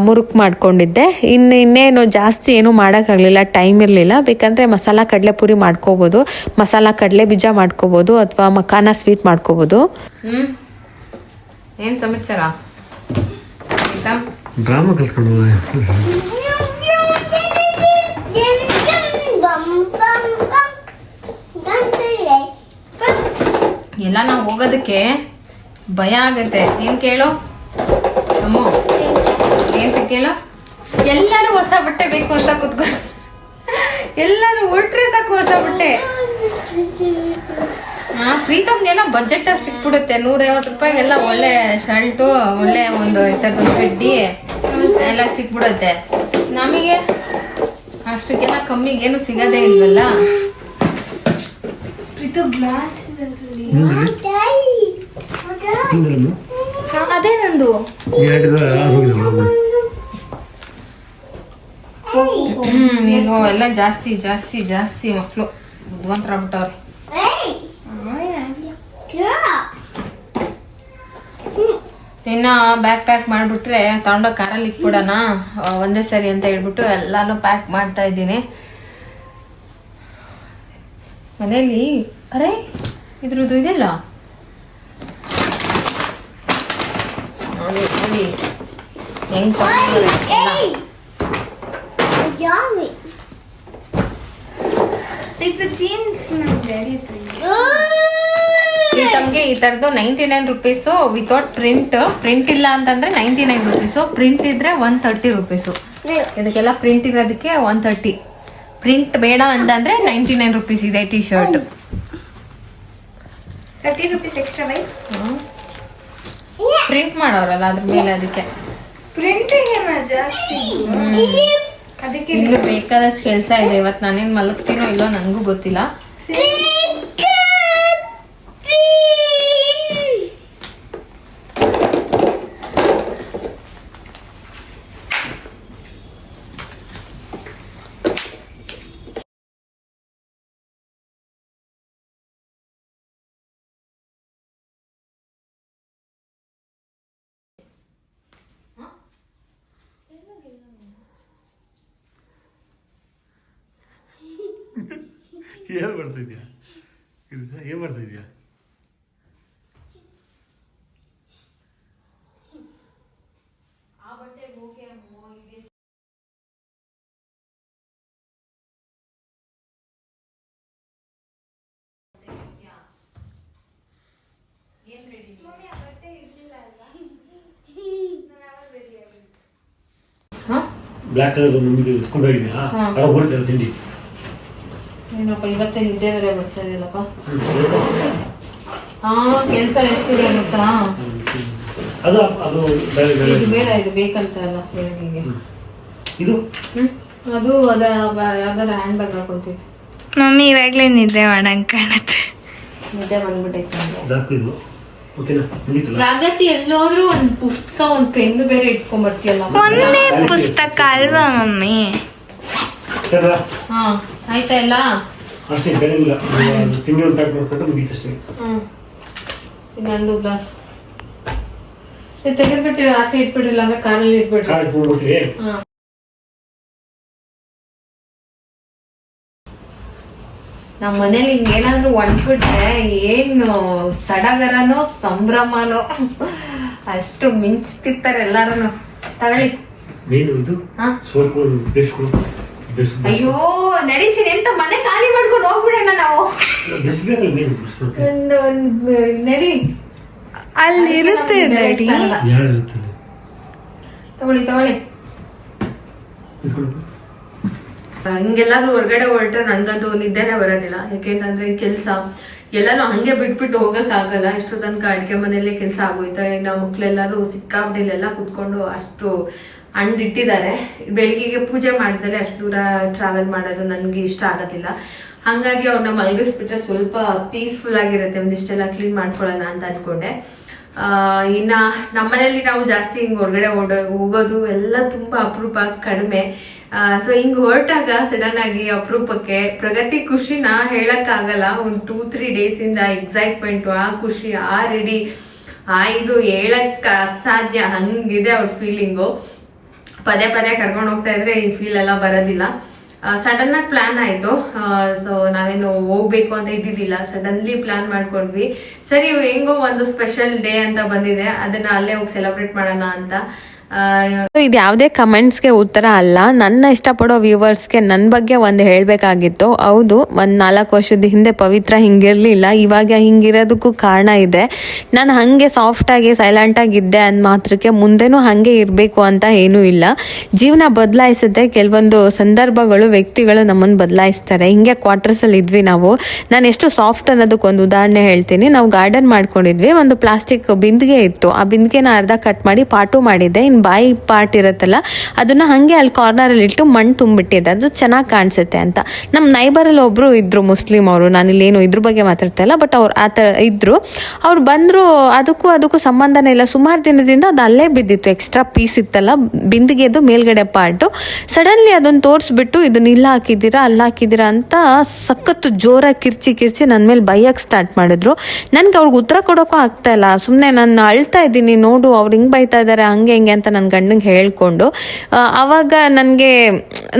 ಮುರುಕು ಮಾಡಿಕೊಂಡಿದ್ದೆ ಇನ್ನು ಇನ್ನೇನು ಜಾಸ್ತಿ ಏನೂ ಮಾಡೋಕ್ಕಾಗಲಿಲ್ಲ ಟೈಮ್ ಇರಲಿಲ್ಲ ಬೇಕಂದರೆ ಮಸಾಲ ಕಡಲೆ ಪುರಿ ಮಾಡ್ಕೋಬೋದು ಮಸಾಲ ಕಡಲೆ ಬೀಜ ಮಾಡ್ಕೋಬೋದು ಅಥವಾ ಮಖಾನ ಸ್ವೀಟ್ ಮಾಡ್ಕೋಬೋದು ಏನು ಏನ್ ಸಮಾಚಾರ ಡ್ರಾಮಾ ಕಲ್ತ್ಕೊಂಡು ಎಲ್ಲ ನಾವು ಹೋಗೋದಕ್ಕೆ ಭಯ ಆಗತ್ತೆ. ಏನ್ ಕೇಳು? ಅಮ್ಮ, ಏನ್ ಕೇಳು? ಎಲ್ಲರೂ ಹೊಸ ಬಟ್ಟೆ ಬೇಕು ಅಂತ ಕುತ್ಕೊ ಎಲ್ಲರೂ ಹೊಟ್ರೆ ಸಾಕು ಹೊಸ ಬಟ್ಟೆ. ಹಾ ಪ್ರೀತಮ್ಗೆಲ್ಲ ಬಜೆಟ್ ಸಿಕ್ಬಿಡುತ್ತೆ. ನೂರೈವತ್ತು ರೂಪಾಯಿಗೆಲ್ಲ ಒಳ್ಳೆ ಶರ್ಟು ಒಳ್ಳೆ ಒಂದು ಇತರದ್ದು ಚಡ್ಡಿ ಎಲ್ಲ ಸಿಕ್ಬಿಡುತ್ತೆ. ನಮಗೆ ಅಷ್ಟಕ್ಕೆಲ್ಲ ಕಮ್ಮಿಗೆ ಏನು ಸಿಗೋದೇ ಇಲ್ವಲ್ಲ? ಇದು ಗ್ಲಾಸ್ ಅದೇ ನಂದು. ಈಗ ಎಲ್ಲ ಜಾಸ್ತಿ ಜಾಸ್ತಿ ಜಾಸ್ತಿ ಮಕ್ಕಳು ಬುದ್ಧಿವಂತರಾಗ್ಬಿಟ್ಟವ್ರೆ ಇನ್ನ ಬ್ಯಾಕ್ ಪ್ಯಾಕ್ ಮಾಡ್ಬಿಟ್ರೆ ತಗೊಂಡ ಕಾರಲ್ಲಿ ಇಟ್ಬಿಡೋಣ. ಒಂದೇ ಸರಿ ಅಂತ ಹೇಳ್ಬಿಟ್ಟು ಎಲ್ಲಾನು ಪ್ಯಾಕ್ ಮಾಡ್ತಾ ಇದ್ದೀನಿ. ಮನೇಲಿ ಅರೆ ಇದ್ರದ್ದು ಇದೆಲ್ಲ. ಇದು ಜೀನ್ಸ್ ಈ ತರದ್ದು ninety nine rupees without print print ಇಲ್ಲ ಅಂತಂದ್ರೆ ನೈಂಟಿ ನೈನ್ ರುಪೀಸು ಪ್ರಿಂಟ್ ಇದ್ರೆ ಒನ್ ತರ್ಟಿ ರುಪೀಸು ಇದಕ್ಕೆಲ್ಲ ಪ್ರಿಂಟ್ ಇರೋದಕ್ಕೆ ಒನ್ ತರ್ಟಿ ಪ್ರಿಂಟ್ ಬೇಡ ಅಂತಂದ್ರೆ ನೈಂಟಿ ನೈನ್ ರುಪೀಸ್ ಇದೆ T shirt thirty rupees extra by print ಮಾಡೋರಲ್ಲ ಅದ್ರ ಮೇಲೆ ಅದಕ್ಕೆ. ಪ್ರಿಂಟಿಂಗ್ ಜಾಸ್ತಿ. ಅದಕ್ಕೆ ಬೇಕಾದಷ್ಟು ಕೆಲಸ ಇದೆ. ಇವತ್ತು ನಾನೇನು ಮಲಗ್ತೀನೋ ಇಲ್ಲೋ ನನಗೂ ಗೊತ್ತಿಲ್ಲ. ಏನು ಮಾಡ್ತಾ ಇದೆಯಾ ಏನು ಮಾಡ್ತಾ ಇದೆಯಾ ಹಾ? ಬ್ಲ್ಯಾಕ್ ಕಲರ್ ನಮಗೆ ಇಸ್ಕೊಂಡು ಹೋಗಿದ್ದೀನಿ ಹಾ. ಅವಾಗ ಬರುತ್ತಲ್ಲ ತಿಂಡಿ? ಏನಪ್ಪ ಇವತ್ತೇ ನಿದ್ದೆ ಬೇರೆ ಬರ್ತಾ ಇದೆಯಲ್ಲಪ್ಪ. ಹಾ ಕೆಲಸ ಎಷ್ಟಿದೆ ಗೊತ್ತಾ? ಅದು ಅದು ಬೇರೆ ಬೇರೆ. ಇದು ಬೇಡ ಇದು ಬೇಕಂತ ಅಲ್ಲ ಬೆಳಗ್ಗೆಗೆ ಇದು? ಅದು ಅದ ಯಾವ್ದಾರ ಹ್ಯಾಂಡ್ ಬ್ಯಾಗ್ ಹಾಕೊಂತೀವಿ. ಮಮ್ಮಿ ಇವಾಗಲೇ ನಿದ್ದೆ ಮಾಡಂಗೆ ಕಾಣುತ್ತೆ. ನಿದ್ದೆ ಬಂದ್ಬಿಟ್ಟೈತೆ ದಾಕು ಇದು. ಓಕೆನಾ ಮುಗೀತಲ್ಲ? ಪ್ರಗತಿ ಎಲ್ಲೋದ್ರೂ ಒಂದ್ ಪುಸ್ತಕ ಒಂದ್ ಪೆನ್ ಬೇರೆ ಇಟ್ಕೊಂಡ್ ಬರ್ತೀಯಲ್ಲ ಒಂದೇ ಪುಸ್ತಕ ಅಲ್ವಾ ಮಮ್ಮಿ? ಸರಿ ಹಾ ಆಯ್ತಾ ಎಲ್ಲ? ಅಷ್ಟೇ ಬೇರೆ ಇಲ್ಲ. ತಿಂಡಿ ಒಂದು ಪ್ಯಾಕ್ ಮಾಡ್ಕೊಂಡು ಮುಗೀತಷ್ಟೇ ಹ್ಮ್. ಇನ್ನೊಂದು ಗ್ಲಾಸ್ ಇದು ತೆಗೆದ್ಬಿಟ್ಟು ಆಚೆ ಇಟ್ಬಿಡ್ರಿಲ್ಲ ಅಂದ್ರೆ ಕಾರಲ್ಲಿ ಇಟ್ಬಿಡ್ರಿ. ಕಾರ್ ಇಟ್ಬಿಡ್ಬಿಡ್ತೀವಿ ನಮ್ಮ ಮನೇಲಿ ಹಿಂಗೇನಾದ್ರೂ ಒಣಗ್ಬಿಟ್ರೆ ಏನು ಸಡಗರನೋ ಸಂಭ್ರಮನೋ ಅಷ್ಟು ಮಿಂಚ್ತಿರ್ತಾರೆ ಎಲ್ಲಾರು ತಗೊಳ್ಳಿ. ಮೇನು ಇದು? ಹಾ. ಸೋಪು ಬೆಸ್ಕು ಬೆಸ್ ಅಯ್ಯೋ ನಡೀತೀನಿ ಎಂತ ಮನೆ ಖಾಲಿ ಮಾಡ್ಕೊಂಡು ಹೋಗ್ಬಿಡೋಣ ನಾವು. ಬೆಸ್ಬೇಕಲ್ಲ ಒಂದು ಒಂದು ನಡಿ. ಅಲ್ಲಿ ಇರುತ್ತೆ ಡ್ಯಾಡಿ ತಗೊಳ್ಳಿ ತಗೊಳ್ಳಿ. ಹಿಂಗೆಲ್ಲಾದ್ರೂ ಹೊರಗಡೆ ಹೊರಟ್ರೆ ನನ್ಗದು ನಿದ್ದೆನೆ ಬರೋದಿಲ್ಲ. ಯಾಕೆಂತಂದ್ರೆ ಕೆಲಸ ಎಲ್ಲಾನು ಹಂಗೆ ಬಿಟ್ಬಿಟ್ಟು ಹೋಗಕ್ ಆಗಲ್ಲ. ಇಷ್ಟು ತನಕ ಅಡ್ಗೆ ಮನೆಯಲ್ಲೇ ಕೆಲಸ ಆಗೋಯ್ತಾ ಇನ್ನು ಮಕ್ಳೆಲ್ಲರೂ ಸಿಕ್ಕಾಬಿಟ್ಟಿಲೆಲ್ಲ ಕುತ್ಕೊಂಡು ಅಷ್ಟು ಅಂಡಿಟ್ಟಿದ್ದಾರೆ ಬೆಳಿಗ್ಗೆಗೆ ಪೂಜೆ ಮಾಡಿದ್ರೆ ಅಷ್ಟು ದೂರ ಟ್ರಾವೆಲ್ ಮಾಡೋದು ನನಗೆ ಇಷ್ಟ ಆಗೋದಿಲ್ಲ. ಹಾಗಾಗಿ ಅವ್ರನ್ನ ಮಲಗಿಸ್ಬಿಟ್ರೆ ಸ್ವಲ್ಪ ಪೀಸ್ಫುಲ್ ಆಗಿರುತ್ತೆ. ಒಂದಿಷ್ಟೆಲ್ಲ ಕ್ಲೀನ್ ಮಾಡ್ಕೊಳ್ಳೋಣ ಅಂತ ಅಂದ್ಕೊಂಡೆ ಇನ್ನು ನಮ್ಮನೇಲಿ ನಾವು ಜಾಸ್ತಿ ಹಿಂಗೆ ಹೊರಗಡೆ ಓಡೋ, ಹೋಗೋದು ಎಲ್ಲ ತುಂಬ ಅಪರೂಪ, ಕಡಿಮೆ. ಸೊ ಹಿಂಗೆ ಹೊರಟಾಗ ಸಡನ್ ಆಗಿ ಅಪರೂಪಕ್ಕೆ ಪ್ರಗತಿ ಖುಷಿನ ಹೇಳೋಕ್ಕಾಗಲ್ಲ. ಒಂದು ಟೂ ತ್ರೀ ಡೇಸಿಂದ ಎಕ್ಸೈಟ್ಮೆಂಟ್ ಆ ಖುಷಿ, ಆ ರೆಡಿ ಆ ಇದು ಹೇಳಕ್ಕೆ ಅಸಾಧ್ಯ. ಹಂಗಿದೆ ಅವ್ರ ಫೀಲಿಂಗು ಪದೇ ಪದೇ ಕರ್ಕೊಂಡು ಹೋಗ್ತಾ ಇದ್ರೆ ಈ ಫೀಲ್ ಎಲ್ಲ ಬರೋದಿಲ್ಲ. ಸಡನ್ ಆಗಿ ಪ್ಲಾನ್ ಆಯ್ತು. ಸೊ ನಾವೇನು ಹೋಗ್ಬೇಕು ಅಂತ ಇದ್ದಿದ್ದಿಲ್ಲ. ಸಡನ್ಲಿ ಪ್ಲಾನ್ ಮಾಡ್ಕೊಂಡ್ವಿ. ಸರಿ, ಹೆಂಗೋ ಒಂದು ಸ್ಪೆಷಲ್ ಡೇ ಅಂತ ಬಂದಿದೆ. ಅದನ್ನ ಅಲ್ಲೇ ಹೋಗಿ ಸೆಲೆಬ್ರೇಟ್ ಮಾಡೋಣ ಅಂತ. ಇದು ಯಾವುದೇ ಕಮೆಂಟ್ಸ್ಗೆ ಉತ್ತರ ಅಲ್ಲ. ನನ್ನ ಇಷ್ಟಪಡೋ ವ್ಯೂವರ್ಸ್ಗೆ ನನ್ನ ಬಗ್ಗೆ ಒಂದು ಹೇಳಬೇಕಾಗಿತ್ತು. ಹೌದು, ಒಂದು ನಾಲ್ಕು ವರ್ಷದ ಹಿಂದೆ ಪವಿತ್ರ ಹಿಂಗಿರಲಿಲ್ಲ. ಇವಾಗ ಹಿಂಗಿರೋದಕ್ಕೂ ಕಾರಣ ಇದೆ. ನಾನು ಹಾಗೆ ಸಾಫ್ಟಾಗಿ ಸೈಲೆಂಟಾಗಿದ್ದೆ ಅಂದ ಮಾತ್ರಕ್ಕೆ ಮುಂದೆನೂ ಹಾಗೆ ಇರಬೇಕು ಅಂತ ಏನೂ ಇಲ್ಲ. ಜೀವನ ಬದಲಾಯಿಸುತ್ತೆ ಕೆಲವೊಂದು ಸಂದರ್ಭಗಳು, ವ್ಯಕ್ತಿಗಳು ನಮ್ಮನ್ನು ಬದಲಾಯಿಸ್ತಾರೆ. ಹಿಂಗೆ ಕ್ವಾರ್ಟರ್ಸಲ್ಲಿ ಇದ್ವಿ ನಾವು. ನಾನು ಎಷ್ಟು ಸಾಫ್ಟ್ ಅನ್ನೋದಕ್ಕೆ ಒಂದು ಉದಾಹರಣೆ ಹೇಳ್ತೀನಿ. ನಾವು ಗಾರ್ಡನ್ ಮಾಡ್ಕೊಂಡಿದ್ವಿ. ಒಂದು ಪ್ಲಾಸ್ಟಿಕ್ ಬಿಂದಿಗೆ ಇತ್ತು. ಆ ಬಿಂದಿಗೆನ ಅರ್ಧ ಕಟ್ ಮಾಡಿ ಪಾಟು ಮಾಡಿದ್ದೆ. ಇನ್ನು ಬಾಯಿ ಪಾರ್ಟ್ ಇರುತ್ತಲ್ಲ, ಅದನ್ನ ಹಾಗೆ ಅಲ್ಲಿ ಕಾರ್ನರಲ್ಲಿ ಇಟ್ಟು ಮಣ್ಣು ತುಂಬಿಟ್ಟಿದೆ. ಅದು ಚೆನ್ನಾಗಿ ಕಾಣಿಸುತ್ತೆ ಅಂತ. ನಮ್ಮ ನೈಬರಲ್ಲಿ ಒಬ್ಬರು ಇದ್ದರು ಮುಸ್ಲಿಂ ಅವರು. ನಾನಿಲ್ಲೇನು ಇದ್ರ ಬಗ್ಗೆ ಮಾತಾಡ್ತಾ ಇಲ್ಲ ಬಟ್ ಅವ್ರು ಆ ಥರ ಇದ್ದರು ಅವ್ರು ಬಂದರು, ಅದಕ್ಕೂ ಅದಕ್ಕೂ ಸಂಬಂಧನೇ ಇಲ್ಲ. ಸುಮಾರು ದಿನದಿಂದ ಅದು ಅಲ್ಲೇ ಬಿದ್ದಿತ್ತು. ಎಕ್ಸ್ಟ್ರಾ ಪೀಸ್ ಇತ್ತಲ್ಲ ಬಿಂದಿಗೆದು ಮೇಲ್ಗಡೆ ಪಾರ್ಟು ಸಡನ್ಲಿ ಅದನ್ನು ತೋರಿಸ್ಬಿಟ್ಟು ಇದನ್ನ ಇಲ್ಲ ಹಾಕಿದ್ದೀರಾ, ಅಲ್ಲಿ ಹಾಕಿದ್ದೀರಾ ಅಂತ ಸಖತ್ತು ಜೋರಾಗಿ ಕಿರ್ಚಿ ಕಿರ್ಚಿ ನನ್ನ ಮೇಲೆ ಬೈಯಕ್ಕೆ ಸ್ಟಾರ್ಟ್ ಮಾಡಿದ್ರು. ನನಗೆ ಅವ್ರಿಗೆ ಉತ್ತರ ಕೊಡೋಕ್ಕೂ ಆಗ್ತಾ ಇಲ್ಲ. ಸುಮ್ಮನೆ ನಾನು ಅಳ್ತಾ ಇದ್ದೀನಿ, ನೋಡು, ಅವ್ರು ಹಿಂಗೆ ಬೈತಾ ಇದ್ದಾರೆ ಹಂಗೆ ಹಿಂಗೆ ಅಂತ ನನ್ನ ಗಂಡಂಗೆ ಹೇಳ್ಕೊಂಡು ಅವಾಗ ನನಗೆ,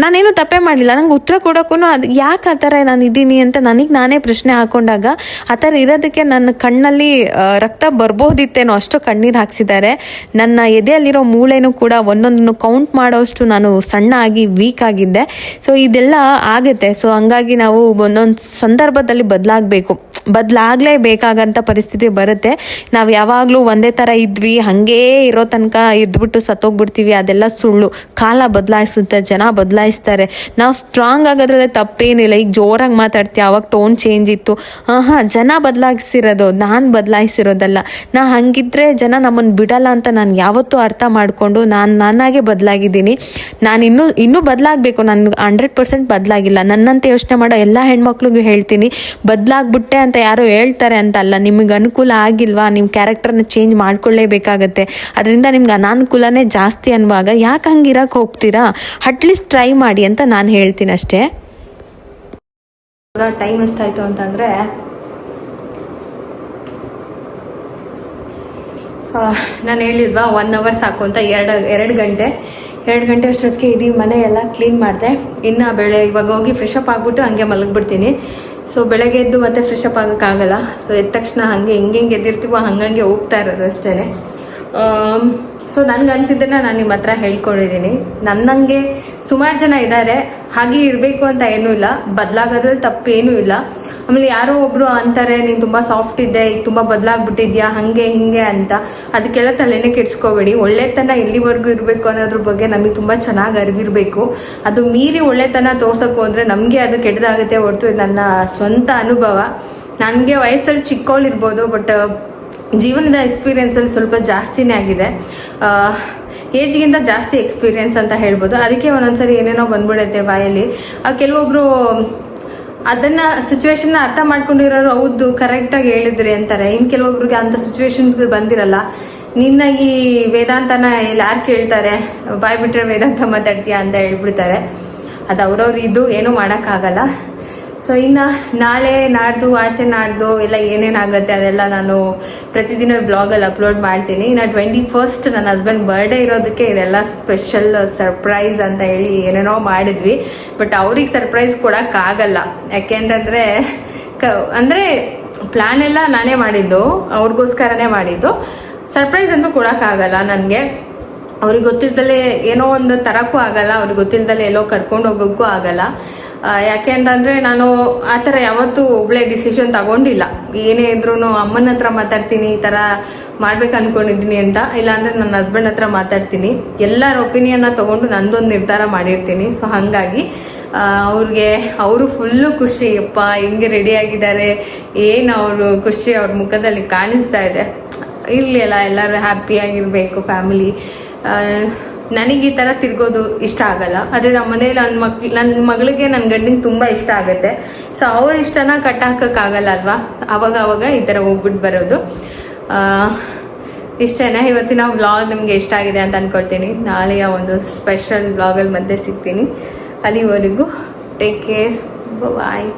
ನಾನೇನು ತಪ್ಪೇ ಮಾಡಲಿಲ್ಲ. ನಂಗೆ ಉತ್ತರ ಕೊಡೋಕ್ಕೂ ಅದು ಯಾಕೆ ಆ ಥರ ನಾನು ಇದ್ದೀನಿ ಅಂತ ನನಗೆ ನಾನೇ ಪ್ರಶ್ನೆ ಹಾಕೊಂಡಾಗ, ಆ ಥರ ಇರೋದಕ್ಕೆ ನನ್ನ ಕಣ್ಣಲ್ಲಿ ರಕ್ತ ಬರ್ಬೋದಿತ್ತೇನೋ ಅಷ್ಟು ಕಣ್ಣೀರು ಹಾಕ್ಸಿದ್ದಾರೆ. ನನ್ನ ಎದೆಯಲ್ಲಿರೋ ಮೂಳೆನೂ ಕೂಡ ಒಂದೊಂದನ್ನು ಕೌಂಟ್ ಮಾಡೋಷ್ಟು ನಾನು ಸಣ್ಣ ಆಗಿ ವೀಕ್ ಆಗಿದ್ದೆ. ಸೊ ಇದೆಲ್ಲ ಆಗುತ್ತೆ. ಸೊ ಹಂಗಾಗಿ ನಾವು ಒಂದೊಂದು ಸಂದರ್ಭದಲ್ಲಿ ಬದಲಾಗಬೇಕು. ಬದಲಾಗಲೇಬೇಕಾಗಂತ ಪರಿಸ್ಥಿತಿ ಬರುತ್ತೆ. ನಾವು ಯಾವಾಗಲೂ ಒಂದೇ ಥರ ಇದ್ವಿ, ಹಾಗೇ ಇರೋ ತನಕ ಇದ್ಬಿಟ್ಟು ಸತ್ತೋಗ್ಬಿಡ್ತೀವಿ, ಅದೆಲ್ಲ ಸುಳ್ಳು. ಕಾಲ ಬದಲಾಯಿಸುತ್ತೆ, ಜನ ಬದಲಾಯಿಸ್ತಾರೆ. ನಾವು ಸ್ಟ್ರಾಂಗ್ ಆಗೋದ್ರಲ್ಲಿ ತಪ್ಪೇನಿಲ್ಲ. ಈಗ ಜೋರಾಗಿ ಮಾತಾಡ್ತೀವಿ ಆವಾಗ ಟೋನ್ ಚೇಂಜ್ ಇತ್ತು. ಹಾಂ ಹಾಂ ಜನ ಬದಲಾಯಿಸಿರೋದು ನಾನು ಬದಲಾಯಿಸಿರೋದಲ್ಲ. ನಾ ಹಂಗಿದ್ರೆ ಜನ ನಮ್ಮನ್ನು ಬಿಡಲ್ಲ ಅಂತ ನಾನು ಯಾವತ್ತೂ ಅರ್ಥ ಮಾಡಿಕೊಂಡು ನಾನು, ನಾನಾಗೆ ಬದಲಾಗಿದ್ದೀನಿ. ನಾನು ಇನ್ನೂ ಇನ್ನೂ ಬದಲಾಗಬೇಕು. ನಾನು ಹಂಡ್ರೆಡ್ ಪರ್ಸೆಂಟ್ ಬದಲಾಗಿಲ್ಲ. ನನ್ನಂತೆ ಯೋಚನೆ ಮಾಡೋ ಎಲ್ಲ ಹೆಣ್ಮಕ್ಳಿಗೂ ಹೇಳ್ತೀನಿ, ಬದಲಾಗ್ಬಿಟ್ಟೆ ಯಾರೋ ಹೇಳ್ತಾರೆ ಅಂತ ಅಲ್ಲ ನಿಮಗೆ ಅನುಕೂಲ ಆಗಿಲ್ವಾ? ನಿಮ್ಮ ಕ್ಯಾರೆಕ್ಟರ್ನ ಚೇಂಜ್ ಮಾಡ್ಕೊಳ್ಳೇಬೇಕಾಗತ್ತೆ. ಅದರಿಂದ ನಿಮ್ಗೆ ಅನಾನುಕೂಲನೇ ಜಾಸ್ತಿ ಅನ್ನುವಾಗ ಯಾಕೆ ಹಂಗಿರಕ್ಕೆ ಹೋಗ್ತೀರಾ? ಅಟ್ಲೀಸ್ಟ್ ಟ್ರೈ ಮಾಡಿ ಅಂತ ನಾನು ಹೇಳ್ತೀನಿ ಅಷ್ಟೇ. ಟೈಮ್ ಎಷ್ಟಾಯ್ತು ಅಂತಂದರೆ ನಾನು ಹೇಳಿಲ್ವಾ ಒನ್ ಅವರ್ ಸಾಕು ಅಂತ ಎರಡು ಎರಡು ಗಂಟೆ. ಎರಡು ಗಂಟೆ ಅಷ್ಟೊತ್ತಿಗೆ ಇಡೀ ಮನೆ ಎಲ್ಲ ಕ್ಲೀನ್ ಮಾಡಿದೆ. ಇನ್ನು ಬೆಳೆ ಇವಾಗ ಹೋಗಿ ಫ್ರೆಶ್ ಆಗಿಬಿಟ್ಟು ಹಂಗೆ ಮಲಗಿಬಿಡ್ತೀನಿ. ಸೊ ಬೆಳಗ್ಗೆ ಎದ್ದು ಮತ್ತೆ ಫ್ರೆಶ್ ಅಪ್ ಆಗೋಕ್ಕಾಗಲ್ಲ ಸೊ ಎದ್ದ ತಕ್ಷಣ ಹಾಗೆ ಹೆಂಗೆ ಹೆಂಗೆ ಎದ್ದಿರ್ತೀವೋ, ಹಂಗಂಗೆ ಹೋಗ್ತಾ ಇರೋದು ಅಷ್ಟೇ ಸೊ ನನ್ಗೆ ಅನಿಸಿದ್ದನ್ನ ನಾನು ನಿಮ್ಮ ಹತ್ರ ಹೇಳ್ಕೊಂಡಿದ್ದೀನಿ ನನ್ನಂಗೆ ಸುಮಾರು ಜನ ಇದ್ದಾರೆ ಹಾಗೆ ಇರಬೇಕು ಅಂತ ಏನೂ ಇಲ್ಲ. ಬದಲಾಗೋದ್ರಲ್ಲಿ ತಪ್ಪೇನೂ ಇಲ್ಲ. ಆಮೇಲೆ ಯಾರೋ ಒಬ್ರು ಅಂತಾರೆ, ನೀನು ತುಂಬಾ ಸಾಫ್ಟ್ ಇದ್ದೆ, ಈಗ ತುಂಬಾ ಬದಲಾಗ್ಬಿಟ್ಟಿದ್ಯಾ, ಹಂಗೆ, ಹಿಂಗೆ ಅಂತ. ಅದಕ್ಕೆಲ್ಲ ತಲೆನೇ ಕೆಡ್ಸ್ಕೋಬೇಡಿ. ಒಳ್ಳೆತನ ಎಲ್ಲಿವರೆಗೂ ಇರಬೇಕು ಅನ್ನೋದ್ರ ಬಗ್ಗೆ ನಮಗೆ ತುಂಬಾ ಚೆನ್ನಾಗಿ ಅರಿವಿರಬೇಕು. ಅದು ಮೀರಿ ಒಳ್ಳೆತನ ತೋರ್ಸೋಕ್ಕೂ ಹೋದ್ರೆ ನಮಗೆ ಅದು ಕೆಟ್ಟದಾಗುತ್ತೆ ಹೊರತು ನನ್ನ ಸ್ವಂತ ಅನುಭವ. ನನಗೆ ವಯಸ್ಸಲ್ಲಿ ಚಿಕ್ಕವಳಿರ್ಬೋದು ಬಟ್ ಜೀವನದ ಎಕ್ಸ್ಪೀರಿಯನ್ಸ್ ಅಲ್ಲಿ ಸ್ವಲ್ಪ ಜಾಸ್ತಿನೇ ಆಗಿದೆ. ಏಜ್ಗಿಂತ ಜಾಸ್ತಿ ಎಕ್ಸ್ಪೀರಿಯನ್ಸ್ ಅಂತ ಹೇಳ್ಬೋದು. ಅದಕ್ಕೆ ಒಂದೊಂದ್ಸರಿ ಏನೇನೋ ಬಂದ್ಬಿಡುತ್ತೆ ಬಾಯಲ್ಲಿ. ಕೆಲವೊಬ್ರು ಅದನ್ನ ಸಿಚುವೇಶನ್ ಅರ್ಥ ಮಾಡ್ಕೊಂಡಿರೋರು ಹೌದು ಕರೆಕ್ಟ್ ಆಗಿ ಹೇಳಿದ್ರಿ ಅಂತಾರೆ. ಇನ್ ಕೆಲವೊಬ್ರಿಗೆ ಅಂತ ಸಿಚುವೇಶನ್ಸ್ಗಳು ಬಂದಿರಲ್ಲ. ನಿನ್ನ ಈ ವೇದಾಂತನ ಯಾರು ಕೇಳ್ತಾರೆ? ಬಾಯ್ ಬಿಟ್ರೆ ವೇದಾಂತ ಮಾತಾಡ್ತೀಯಾ ಅಂತ ಹೇಳ್ಬಿಡ್ತಾರೆ. ಅದು ಅವ್ರವ್ರ ಇದು, ಏನೂ ಮಾಡೋಕ್ಕಾಗಲ್ಲ. ಸೊ ಇನ್ನು ನಾಳೆ ನಾಡ್ದು, ಆಚೆ ನಾಡ್ದು ಎಲ್ಲ ಏನೇನಾಗುತ್ತೆ ಅದೆಲ್ಲ ನಾನು ಪ್ರತಿದಿನ ಬ್ಲಾಗಲ್ಲಿ ಅಪ್ಲೋಡ್ ಮಾಡ್ತೀನಿ. ಇನ್ನು ಟ್ವೆಂಟಿ ಫಸ್ಟ್ ನನ್ನ ಹಸ್ಬೆಂಡ್ ಬರ್ಡೇ ಇರೋದಕ್ಕೆ ಇದೆಲ್ಲ ಸ್ಪೆಷಲ್ ಸರ್ಪ್ರೈಸ್ ಅಂತ ಹೇಳಿ ಏನೇನೋ ಮಾಡಿದ್ವಿ. ಬಟ್ ಅವ್ರಿಗೆ ಸರ್ಪ್ರೈಸ್ ಕೊಡೋಕ್ಕಾಗಲ್ಲ ಆಗಲ್ಲ. ಕ, ಅಂದರೆ ಪ್ಲ್ಯಾನ್ ಎಲ್ಲ ನಾನೇ ಮಾಡಿದ್ದು. ಅವ್ರಿಗೋಸ್ಕರನೇ ಮಾಡಿದ್ದು. ಸರ್ಪ್ರೈಸ್ ಅಂತೂ ಕೊಡೋಕ್ಕಾಗಲ್ಲ ನನಗೆ. ಅವ್ರಿಗೆ ಗೊತ್ತಿಲ್ದಲೆ ಏನೋ ಒಂದು ತರಕ್ಕೂ ಆಗಲ್ಲ. ಅವ್ರಿಗೆ ಗೊತ್ತಿಲ್ದಲೆ ಎಲ್ಲೋ ಕರ್ಕೊಂಡು ಹೋಗೋಕ್ಕೂ ಆಗಲ್ಲ. ಯಾಕೆ ಅಂತಂದ್ರೆ ನಾನು ಆ ಥರ ಯಾವತ್ತೂ ಒಬ್ಳೆ ಡಿಸಿಷನ್ ತಗೊಂಡಿಲ್ಲ. ಏನೇ ಇದ್ರು ಅಮ್ಮನ ಹತ್ರ ಮಾತಾಡ್ತೀನಿ, ಈ ಥರ ಮಾಡ್ಬೇಕು ಅನ್ಕೊಂಡಿದ್ದೀನಿ ಅಂತ. ಇಲ್ಲಾಂದ್ರೆ ನನ್ನ ಹಸ್ಬೆಂಡ್ ಹತ್ರ ಮಾತಾಡ್ತೀನಿ. ಎಲ್ಲರ ಒಪಿನಿಯನ್ನ ತಗೊಂಡು ನಂದೊಂದು ನಿರ್ಧಾರ ಮಾಡಿರ್ತೀನಿ. ಸೊ ಹಾಗಾಗಿ ಅವ್ರಿಗೆ, ಅವರು ಫುಲ್ಲು ಖುಷಿ. ಅಪ್ಪ ಹಿಂಗೆ ರೆಡಿ ಆಗಿದ್ದಾರೆ. ಏನು ಅವರು ಖುಷಿ ಅವ್ರ ಮುಖದಲ್ಲಿ ಕಾಣಿಸ್ತಾ ಇದೆ. ಇರಲಿಲ್ಲ ಎಲ್ಲರೂ ಹ್ಯಾಪಿ ಆಗಿರ್ಬೇಕು ಫ್ಯಾಮಿಲಿ ನನಗೆ ಈ ಥರ ತಿರ್ಗೋದು ಇಷ್ಟ ಆಗಲ್ಲ. ಆದರೆ ನಮ್ಮ ಮನೇಲಿ ನನ್ನ ಮಕ್ ನನ್ನ ಮಗಳಿಗೆ ನನ್ನ ಗಂಡಿಗೆ ತುಂಬ ಇಷ್ಟ ಆಗುತ್ತೆ. ಸೊ ಅವ್ರ ಇಷ್ಟನ ಆಗಲ್ಲ ಅಲ್ವಾ? ಅವಾಗ ಅವಾಗ ಈ ಥರ ಹೋಗ್ಬಿಟ್ಟು ಬರೋದು. ಇಷ್ಟೇನೆ? ಇವತ್ತಿನ ವ್ಲಾಗ್ ನಿಮಗೆ ಇಷ್ಟ ಆಗಿದೆ ಅಂತ ಅನ್ಕೊಳ್ತೀನಿ. ನಾಳೆಯ ಒಂದು ಸ್ಪೆಷಲ್ ವ್ಲಾಗಲ್ಲಿ ಮತ್ತೆ ಸಿಗ್ತೀನಿ. ಅಲ್ಲಿವರೆಗೂ ಟೇಕ್ ಕೇರ್ ಬಾಯ್